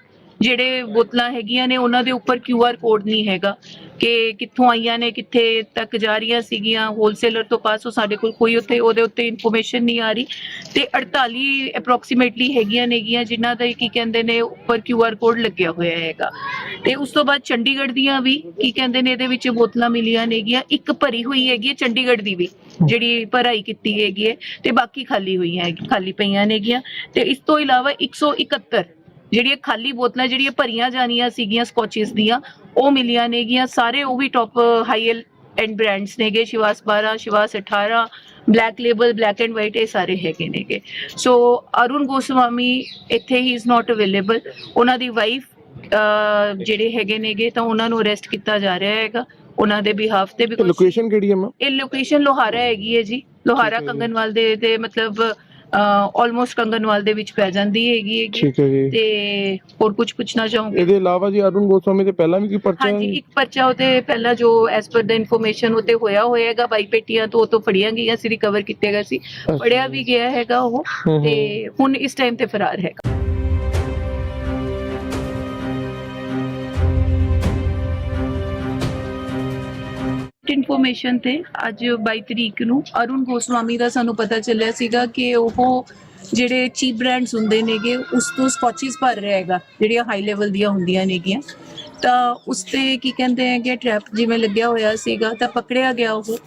ਜਿਹੜੇ ਬੋਤਲਾਂ ਹੈਗੀਆਂ ਨੇ, ਉਹਨਾਂ ਦੇ ਉੱਪਰ ਕਿਊ ਆਰ ਕੋਡ ਨਹੀਂ ਹੈਗਾ। ਕਿ ਕਿੱਥੋਂ ਆਈਆਂ ਨੇ, ਕਿੱਥੇ ਤੱਕ ਜਾ ਰਹੀਆਂ ਸੀਗੀਆਂ ਹੋਲਸੇਲਰ ਤੋਂ ਪਾਸ ਉਹ ਸਾਡੇ ਕੋਲ ਕੋਈ ਉੱਥੇ, ਉਹਦੇ ਉੱਤੇ ਇਨਫੋਰਮੇਸ਼ਨ ਨਹੀਂ ਆ ਰਹੀ। ਤੇ 48 ਅਪਰੋਕਸੀਮੇਟਲੀ ਹੈਗੀਆਂ ਨੇਗੀਆਂ, ਜਿਨ੍ਹਾਂ ਦਾ ਕੀ ਕਹਿੰਦੇ ਨੇ, ਉੱਪਰ ਕਿਊ ਆਰ ਕੋਡ ਲੱਗਿਆ ਹੋਇਆ ਹੈਗਾ। ਤੇ ਉਸ ਤੋਂ ਬਾਅਦ ਚੰਡੀਗੜ੍ਹ ਦੀਆਂ ਵੀ ਕੀ ਕਹਿੰਦੇ ਨੇ, ਇਹਦੇ ਵਿੱਚ ਬੋਤਲਾਂ ਮਿਲੀਆਂ ਨੇਗੀਆਂ, ਇੱਕ ਭਰੀ ਹੋਈ ਹੈਗੀ ਹੈ ਚੰਡੀਗੜ੍ਹ ਦੀ ਵੀ, ਜਿਹੜੀ ਭਰਾਈ ਕੀਤੀ ਹੈਗੀ ਹੈ, ਤੇ ਬਾਕੀ ਖਾਲੀ ਹੋਈਆਂ ਹੈਗੀ, ਖਾਲੀ ਪਈਆਂ ਨੇਗੀਆਂ। ਤੇ ਇਸ ਤੋਂ ਇਲਾਵਾ 171 ਜਿਹੜੀਆਂ ਖਾਲੀ ਬੋਤਲਾਂ ਜਿਹੜੀਆਂ ਭਰੀਆਂ ਜਾਣੀਆਂ ਸੀਗੀਆਂ ਸਕੌਚਿਸ ਦੀਆਂ ਉਹ ਮਿਲੀਆਂ ਨੇਗੀਆਂ। ਸਾਰੇ ਉਹ ਵੀ ਟੌਪ ਹਾਈ ਐਂਡ ਬ੍ਰਾਂਡਸ ਨੇਗੇ। Chivas 12 Chivas 18 black label black and white ਇਹ ਸਾਰੇ ਹੈਗੇ ਨੇਗੇ। ਸੋ ਅਰੁਣ ਗੋਸਵਾਮੀ ਇੱਥੇ ਹੀ ਇਜ਼ ਨਾਟ ਅਵੇਲੇਬਲ ਉਹਨਾਂ ਦੀ ਵਾਈਫ ਜਿਹੜੇ ਹੈਗੇ ਨੇਗੇ ਤਾਂ ਉਹਨਾਂ ਨੂੰ ਅਰੈਸਟ ਕੀਤਾ ਜਾ ਰਿਹਾ ਹੈਗਾ। ਉਹਨਾਂ ਦੇ ਬਿਹਾਫ ਤੇ ਲੋਕੇਸ਼ਨ ਕਿਹੜੀ ਹੈ ਮੈਮ ਇਹ ਲੋਕੇਸ਼ਨ ਲੋਹਾਰਾ ਹੈਗੀ ਹੈ ਜੀ। ਲੋਹਾਰਾ। ਕੰਗਨਵਾਲ ਦੇ ਤੇ ਮਤਲਬ ਆਲਮੋਸਟ ਕੰਗਨਵਾਲ ਦੇ ਵਿੱਚ ਪੈ ਜਾਂਦੀ ਹੈਗੀ ਹੈਗੀ। ਠੀਕ ਹੈ ਜੀ। ਤੇ ਹੋਰ ਕੁਝ ਪੁੱਛਣਾ ਚਾਹੋਗੇ? ਇਹਦੇ ਇਲਾਵਾ ਜੀ ਅਰੁਣ ਗੋਸਵਾਮੀ ਤੇ ਪਹਿਲਾਂ ਵੀ ਕੀ ਪਰਚਾ ਹਾਂਜੀ ਇੱਕ ਪਰਚਾ ਉਤੇ ਪਹਿਲਾਂ ਜੋ ਐਸ ਪਰ ਦਾ ਇਨਫੋਰਮੇਸ਼ਨ ਉਤੇ ਹੋਇਆ ਹੋਏਗਾ ਬਾਈ ਪੇਟੀਆਂ ਤੋਂ ਉਹ ਤੋਂ ਫੜੀਆਂ ਗਈਆਂ ਸੀ ਰਿਕਵਰ ਕੀਤੇ ਗਏ ਸੀ। ਫੜਿਆ ਵੀ ਗਿਆ ਹੈਗਾ ਉਹ। ਤੇ ਹੁਣ ਇਸ ਟਾਈਮ ਤੇ ਫਰਾਰ ਹੈਗਾ। ਇਨਫੋਰਮੇਸ਼ਨ ਤੇ ਅੱਜ 22 ਤਰੀਕ ਨੂੰ ਅਰੁਣ ਗੋਸਵਾਮੀ ਦਾ ਸਾਨੂੰ ਪਤਾ ਚੱਲਿਆ ਸੀਗਾ ਕਿ ਉਹ ਜਿਹੜੇ ਚੀਪ ਬ੍ਰਾਂਡਸ ਹੁੰਦੇ ਨੇਗੇ, ਉਸ ਤੋਂ ਸਕੌਚਿਸ ਭਰ ਰਿਹਾ ਹੈਗਾ, ਜਿਹੜੀਆਂ ਹਾਈ ਲੈਵਲ ਦੀਆਂ ਹੁੰਦੀਆਂ ਨੇਗੀਆਂ। ਤਾਂ ਉਸ ਤੇ ਕੀ ਕਹਿੰਦੇ ਹੈਗੇ ਟ੍ਰੈਪ ਜਿਵੇਂ ਲੱਗਿਆ ਹੋਇਆ ਸੀਗਾ, ਤਾਂ ਪਕੜਿਆ ਗਿਆ ਉਹ।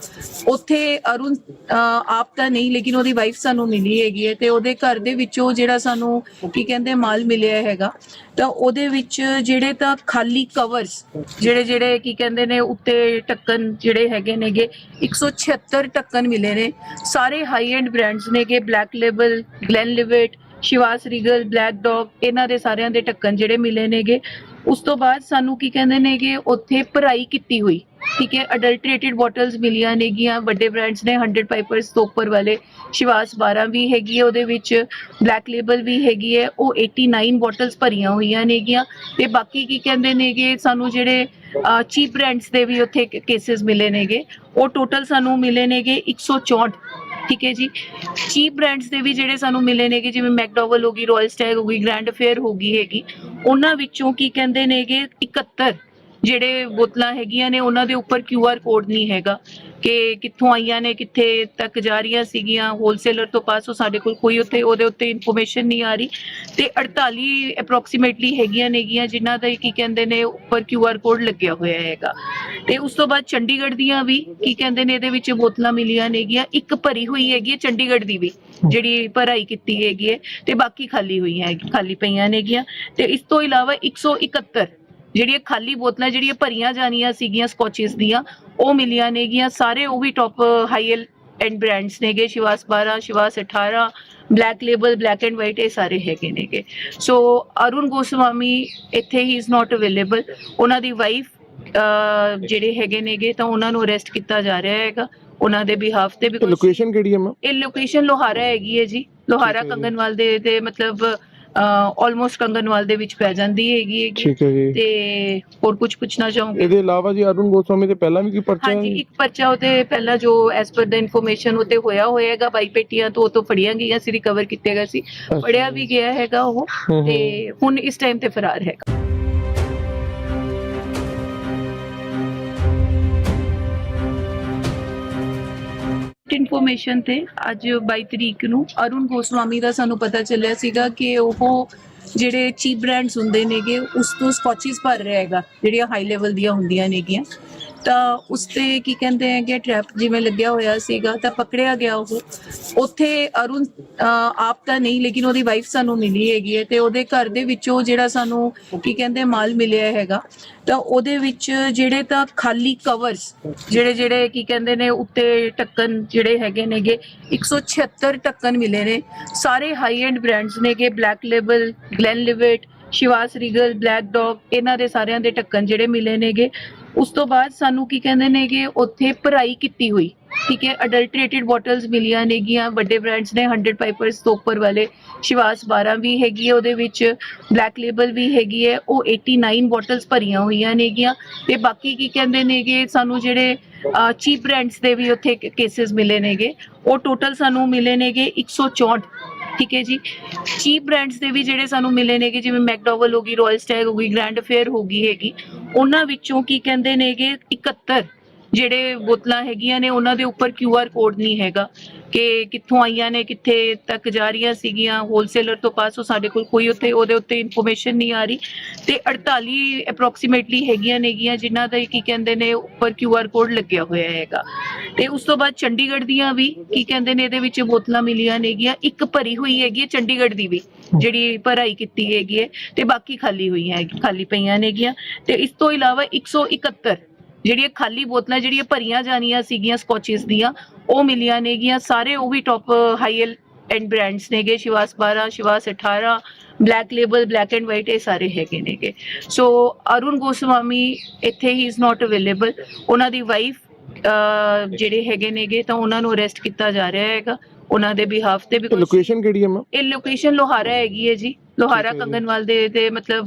ਉੱਥੇ ਅਰੁਣ ਆਪ ਤਾਂ ਨਹੀਂ, ਲੇਕਿਨ ਉਹਦੀ ਵਾਈਫ ਸਾਨੂੰ ਮਿਲੀ ਹੈਗੀ ਹੈ ਤੇ ਉਹਦੇ ਘਰ ਦੇ ਵਿੱਚੋਂ ਜਿਹੜਾ ਸਾਨੂੰ ਕੀ ਕਹਿੰਦੇ ਮਾਲ ਮਿਲਿਆ ਹੈਗਾ, ਤਾਂ ਉਹਦੇ ਵਿੱਚ ਜਿਹੜੇ ਤਾਂ ਖਾਲੀ ਕਵਰਸ ਜਿਹੜੇ ਜਿਹੜੇ ਕੀ ਕਹਿੰਦੇ ਨੇ ਉੱਤੇ ਢੱਕਣ ਜਿਹੜੇ ਹੈਗੇ ਨੇਗੇ 176 ਢੱਕਣ ਮਿਲੇ ਨੇ। ਸਾਰੇ ਹਾਈ ਐਂਡ ਬ੍ਰਾਂਡਸ ਨੇਗੇ black label Glenlivet Chivas Regal black dog ਇਹਨਾਂ ਦੇ ਸਾਰਿਆਂ ਦੇ ਢੱਕਣ ਜਿਹੜੇ ਮਿਲੇ ਨੇਗੇ। ਉਸ ਤੋਂ ਬਾਅਦ ਸਾਨੂੰ ਕੀ ਕਹਿੰਦੇ ਨੇਗੇ, ਉੱਥੇ ਭਰਾਈ ਕੀਤੀ ਹੋਈ, ਠੀਕ ਹੈ ਅਡਲਟਰੇਟਿਡ ਬੋਟਲਸ ਮਿਲੀਆਂ ਨੇਗੀਆਂ, ਵੱਡੇ ਬ੍ਰਾਂਡਸ ਨੇ 100 ਪਾਈਪਰਸ ਤੋਂ ਉੱਪਰ ਵਾਲੇ, ਸ਼ਿਵਾਸ 12 ਵੀ ਹੈਗੀ ਹੈ, ਉਹਦੇ ਵਿੱਚ ਬਲੈਕ ਲੇਬਲ ਵੀ ਹੈਗੀ ਹੈ, ਉਹ 89 ਬੋਟਲਸ ਭਰੀਆਂ ਹੋਈਆਂ ਨੇਗੀਆਂ ਤੇ ਬਾਕੀ ਕੀ ਕਹਿੰਦੇ ਨੇਗੇ, ਸਾਨੂੰ ਜਿਹੜੇ ਚੀਪ ਬ੍ਰਾਂਡਸ ਦੇ ਵੀ ਉੱਥੇ ਕੇसेस ਮਿਲੇ ਨੇਗੇ, ਉਹ ਟੋਟਲ ਸਾਨੂੰ ਮਿਲੇ ਨੇਗੇ 164 ਠੀਕ ਹੈ ਜੀ। ਚੀਪ ਬ੍ਰਾਂਡਸ ਦੇ ਵੀ ਜਿਹੜੇ ਸਾਨੂੰ ਮਿਲੇ ਨੇਗੇ, ਜਿਵੇਂ ਮੈਕਡੋਵਲ ਹੋ ਗਈ ਰਾਇਲ ਸਟੈਗ ਹੋ ਗਈ ਗ੍ਰੈਂਡ ਫੇਅਰ ਹੋ ਗਈ ਹੈਗੀ, ਉਹਨਾਂ ਵਿੱਚੋਂ ਕੀ ਕਹਿੰਦੇ ਨੇਗੇ 71 ਜਿਹੜੇ ਬੋਤਲਾਂ ਹੈਗੀਆਂ ਨੇ, ਉਹਨਾਂ ਦੇ ਉੱਪਰ ਕਿਊ ਆਰ ਕੋਡ ਨਹੀਂ ਹੈਗਾ ਕਿ ਕਿੱਥੋਂ ਆਈਆਂ ਨੇ, ਕਿੱਥੇ ਤੱਕ ਜਾ ਰਹੀਆਂ ਸੀਗੀਆਂ ਹੋਲਸੇਲਰ ਤੋਂ ਪਾਸ ਉਹ ਸਾਡੇ ਕੋਲ ਕੋਈ ਉੱਥੇ, ਉਹਦੇ ਉੱਤੇ ਇਨਫੋਰਮੇਸ਼ਨ ਨਹੀਂ ਆ ਰਹੀ। ਤੇ 48 ਅਪਰੋਕਸੀਮੇਟਲੀ ਹੈਗੀਆਂ ਨੇਗੀਆਂ, ਜਿਨ੍ਹਾਂ ਦਾ ਕੀ ਕਹਿੰਦੇ ਨੇ, ਉੱਪਰ ਕਿਊ ਆਰ ਕੋਡ ਲੱਗਿਆ ਹੋਇਆ ਹੈਗਾ। ਤੇ ਉਸ ਤੋਂ ਬਾਅਦ ਚੰਡੀਗੜ੍ਹ ਦੀਆਂ ਵੀ ਕੀ ਕਹਿੰਦੇ ਨੇ, ਇਹਦੇ ਵਿੱਚ ਬੋਤਲਾਂ ਮਿਲੀਆਂ ਨੇਗੀਆਂ, ਇੱਕ ਭਰੀ ਹੋਈ ਹੈਗੀ ਹੈ ਚੰਡੀਗੜ੍ਹ ਦੀ ਵੀ, ਜਿਹੜੀ ਭਰਾਈ ਕੀਤੀ ਹੈਗੀ ਹੈ, ਤੇ ਬਾਕੀ ਖਾਲੀ ਹੋਈਆਂ ਹੈਗੀ ਖਾਲੀ ਪਈਆਂ ਨੇਗੀਆਂ। ਤੇ ਇਸ ਤੋਂ ਇਲਾਵਾ 171 ਜਿਹੜੀਆਂ ਖਾਲੀ ਬੋਤਲਾਂ ਜਿਹੜੀਆਂ ਭਰੀਆਂ ਜਾਣੀਆਂ ਸੀਗੀਆਂ ਸਕੌਚਿਸ ਦੀਆਂ ਉਹ ਮਿਲੀਆਂ ਨੇਗੀਆਂ। ਸਾਰੇ ਉਹ ਵੀ ਟੌਪ ਹਾਈ ਐਂਡ ਬ੍ਰਾਂਡਸ ਨੇਗੇ। Chivas 12 Chivas 18 black label black and white ਇਹ ਸਾਰੇ ਹੈਗੇ ਨੇਗੇ। ਸੋ ਅਰੁਣ ਗੋਸਵਾਮੀ ਇੱਥੇ ਹੀ ਇਜ਼ ਨਾਟ ਅਵੇਲੇਬਲ ਉਹਨਾਂ ਦੀ ਵਾਈਫ ਜਿਹੜੇ ਹੈਗੇ ਨੇਗੇ ਤਾਂ ਉਹਨਾਂ ਨੂੰ ਅਰੈਸਟ ਕੀਤਾ ਜਾ ਰਿਹਾ ਹੈਗਾ। ਉਹਨਾਂ ਦੇ ਬਿਹਾਫ ਤੇ ਲੋਕੇਸ਼ਨ ਕਿਹੜੀ ਹੈ ਮੈਮ ਇਹ ਲੋਕੇਸ਼ਨ ਲੋਹਾਰਾ ਹੈਗੀ ਹੈ ਜੀ। ਲੋਹਾਰਾ। ਕੰਗਨਵਾਲ ਦੇ ਤੇ ਮਤਲਬ ਆਲਮੋਸਟ ਕੰਗਨਵਾਲ ਦੇ ਵਿੱਚ ਪੈ ਜਾਂਦੀ ਹੈਗੀ ਹੈਗੀ। ਠੀਕ ਹੈ ਜੀ। ਤੇ ਹੋਰ ਕੁਝ ਪੁੱਛਣਾ ਚਾਹੋਗੇ? ਇਹਦੇ ਇਲਾਵਾ ਜੀ ਅਰੁਣ ਗੋਸਵਾਮੀ ਤੇ ਪਹਿਲਾਂ ਵੀ ਕੀ ਪਰਚਾ ਹਾਂਜੀ ਇੱਕ ਪਰਚਾ ਉਤੇ ਪਹਿਲਾਂ ਜੋ ਐਸ ਪਰ ਦਾ ਇਨਫੋਰਮੇਸ਼ਨ ਉਤੇ ਹੋਇਆ ਹੋਏਗਾ ਬਾਈ ਪੇਟੀਆਂ ਤੋਂ ਉਹ ਤੋਂ ਫੜੀਆਂ ਗਈਆਂ ਸੀ ਰਿਕਵਰ ਕੀਤੇ ਗਏ ਸੀ। ਫੜਿਆ ਵੀ ਗਿਆ ਹੈਗਾ ਉਹ। ਤੇ ਹੁਣ ਇਸ ਟਾਈਮ ਤੇ ਫਰਾਰ ਹੈਗਾ। ਇਨਫੋਰਮੇਸ਼ਨ ਤੇ ਅੱਜ 22 ਤਰੀਕ ਨੂੰ ਅਰੁਣ ਗੋਸਵਾਮੀ ਦਾ ਸਾਨੂੰ ਪਤਾ ਚੱਲਿਆ ਸੀਗਾ ਕਿ ਉਹ ਜਿਹੜੇ ਚੀਪ ਬ੍ਰਾਂਡਸ ਹੁੰਦੇ ਨੇਗੇ, ਉਸ ਤੋਂ ਸਕੌਚਿਸ ਭਰ ਰਿਹਾ ਹੈਗਾ, ਜਿਹੜੀਆਂ ਹਾਈ ਲੈਵਲ ਦੀਆਂ ਹੁੰਦੀਆਂ ਨੇਗੀਆਂ। ਤਾਂ ਉਸ ਤੇ ਕੀ ਕਹਿੰਦੇ ਹੈਗੇ ਟ੍ਰੈਪ ਜਿਵੇਂ ਲੱਗਿਆ ਹੋਇਆ ਸੀਗਾ, ਤਾਂ ਪਕੜਿਆ ਗਿਆ ਉਹ। ਉੱਥੇ ਅਰੁਣ ਆਪ ਤਾਂ ਨਹੀਂ, ਲੇਕਿਨ ਉਹਦੀ ਵਾਈਫ ਸਾਨੂੰ ਮਿਲੀ ਹੈਗੀ ਹੈ ਤੇ ਉਹਦੇ ਘਰ ਦੇ ਵਿੱਚੋਂ ਜਿਹੜਾ ਸਾਨੂੰ ਕੀ ਕਹਿੰਦੇ ਮਾਲ ਮਿਲਿਆ ਹੈਗਾ, ਤਾਂ ਉਹਦੇ ਵਿੱਚ ਜਿਹੜੇ ਤਾਂ ਖਾਲੀ ਕਵਰਸ ਜਿਹੜੇ ਜਿਹੜੇ ਕੀ ਕਹਿੰਦੇ ਨੇ ਉੱਤੇ ਢੱਕਣ ਜਿਹੜੇ ਹੈਗੇ ਨੇਗੇ 176 ਢੱਕਣ ਮਿਲੇ ਨੇ। ਸਾਰੇ ਹਾਈ ਐਂਡ ਬ੍ਰਾਂਡਸ ਨੇਗੇ black label Glen Glenlivet Chivas Regal black dog ਇਹਨਾਂ ਦੇ ਸਾਰਿਆਂ ਦੇ ਢੱਕਣ ਜਿਹੜੇ ਮਿਲੇ ਨੇਗੇ। ਉਸ ਤੋਂ ਬਾਅਦ ਸਾਨੂੰ ਕੀ ਕਹਿੰਦੇ ਨੇਗੇ, ਉੱਥੇ ਭਰਾਈ ਕੀਤੀ ਹੋਈ, ਠੀਕ ਹੈ ਅਡਲਟਰੇਟਿਡ ਬੋਟਲਸ ਮਿਲੀਆਂ ਨੇਗੀਆਂ, ਵੱਡੇ ਬ੍ਰਾਂਡਸ ਨੇ 100 ਪਾਈਪਰਸ ਤੋਂ ਉੱਪਰ ਵਾਲੇ, ਸ਼ਿਵਾਸ 12 ਵੀ ਹੈਗੀ ਹੈ, ਉਹਦੇ ਵਿੱਚ ਬਲੈਕ ਲੇਬਲ ਵੀ ਹੈਗੀ ਹੈ, ਉਹ 89 ਬੋਟਲਸ ਭਰੀਆਂ ਹੋਈਆਂ ਨੇਗੀਆਂ ਤੇ ਬਾਕੀ ਕੀ ਕਹਿੰਦੇ ਨੇਗੇ, ਸਾਨੂੰ ਜਿਹੜੇ ਚੀਪ ਬ੍ਰਾਂਡਸ ਦੇ ਵੀ ਉੱਥੇ ਕੇसेस ਮਿਲੇ ਨੇਗੇ, ਉਹ ਟੋਟਲ ਸਾਨੂੰ ਮਿਲੇ ਨੇਗੇ 164 ਠੀਕ ਹੈ ਜੀ। ਚੀਪ ਬ੍ਰਾਂਡਸ ਦੇ ਵੀ ਜਿਹੜੇ ਸਾਨੂੰ ਮਿਲੇ ਨੇਗੇ, ਜਿਵੇਂ ਮੈਕਡੋਵਲ ਹੋ ਗਈ ਰਾਇਲ ਸਟੈਗ ਹੋ ਗਈ ਗ੍ਰੈਂਡ ਫੇਅਰ ਹੋ ਗਈ ਹੈਗੀ, ਉਹਨਾਂ ਵਿੱਚੋਂ ਕੀ ਕਹਿੰਦੇ ਨੇਗੇ 71 ਜਿਹੜੇ ਬੋਤਲਾਂ ਹੈਗੀਆਂ ਨੇ, ਉਹਨਾਂ ਦੇ ਉੱਪਰ ਕਿਊ ਆਰ ਕੋਡ ਨਹੀਂ ਹੈਗਾ ਕਿ ਕਿੱਥੋਂ ਆਈਆਂ ਨੇ, ਕਿੱਥੇ ਤੱਕ ਜਾ ਰਹੀਆਂ ਸੀਗੀਆਂ ਹੋਲਸੇਲਰ ਤੋਂ ਪਾਸ ਉਹ ਸਾਡੇ ਕੋਲ ਕੋਈ ਉੱਥੇ, ਉਹਦੇ ਉੱਤੇ ਇਨਫੋਰਮੇਸ਼ਨ ਨਹੀਂ ਆ ਰਹੀ। ਤੇ 48 ਅਪਰੋਕਸੀਮੇਟਲੀ ਹੈਗੀਆਂ ਨੇਗੀਆਂ, ਜਿਨ੍ਹਾਂ ਦਾ ਕੀ ਕਹਿੰਦੇ ਨੇ, ਉੱਪਰ ਕਿਊ ਆਰ ਕੋਡ ਲੱਗਿਆ ਹੋਇਆ ਹੈਗਾ। ਤੇ ਉਸ ਤੋਂ ਬਾਅਦ ਚੰਡੀਗੜ੍ਹ ਦੀਆਂ ਵੀ ਕੀ ਕਹਿੰਦੇ ਨੇ, ਇਹਦੇ ਵਿੱਚ ਬੋਤਲਾਂ ਮਿਲੀਆਂ ਨੇਗੀਆਂ, ਇੱਕ ਭਰੀ ਹੋਈ ਹੈਗੀ ਹੈ ਚੰਡੀਗੜ੍ਹ ਦੀ ਵੀ, ਜਿਹੜੀ ਭਰਾਈ ਕੀਤੀ ਹੈਗੀ ਹੈ, ਤੇ ਬਾਕੀ ਖਾਲੀ ਹੋਈਆਂ, ਖਾਲੀ ਪਈਆਂ ਨੇਗੀਆਂ। ਤੇ ਇਸ ਤੋਂ ਇਲਾਵਾ 171 ਜਿਹੜੀਆਂ ਖਾਲੀ ਬੋਤਲਾਂ ਜਿਹੜੀਆਂ ਭਰੀਆਂ ਜਾਣੀਆਂ ਸੀਗੀਆਂ ਸਕੌਚਿਸ ਦੀਆਂ ਉਹ ਮਿਲੀਆਂ ਨੇਗੀਆਂ। ਸਾਰੇ ਉਹ ਵੀ ਟੌਪ ਹਾਈ ਐਂਡ ਬ੍ਰਾਂਡਸ ਨੇਗੇ। Chivas 12 Chivas 18 black label black and white ਇਹ ਸਾਰੇ ਹੈਗੇ ਨੇਗੇ। ਸੋ ਅਰੁਣ ਗੋਸਵਾਮੀ ਇੱਥੇ ਹੀ ਇਜ਼ ਨਾਟ ਅਵੇਲੇਬਲ ਉਹਨਾਂ ਦੀ ਵਾਈਫ ਜਿਹੜੇ ਹੈਗੇ ਨੇਗੇ ਤਾਂ ਉਹਨਾਂ ਨੂੰ ਅਰੈਸਟ ਕੀਤਾ ਜਾ ਰਿਹਾ ਹੈਗਾ। ਉਹਨਾਂ ਦੇ ਬਿਹਾਫ ਤੇ ਵੀ ਲੋਕੇਸ਼ਨ ਕਿਹੜੀ ਹੈ ਮੈਮ ਇਹ ਲੋਕੇਸ਼ਨ ਲੋਹਾਰਾ ਹੈਗੀ ਹੈ ਜੀ। ਲੋਹਾਰਾ। ਕੰਗਨਵਾਲ ਦੇ ਤੇ ਮਤਲਬ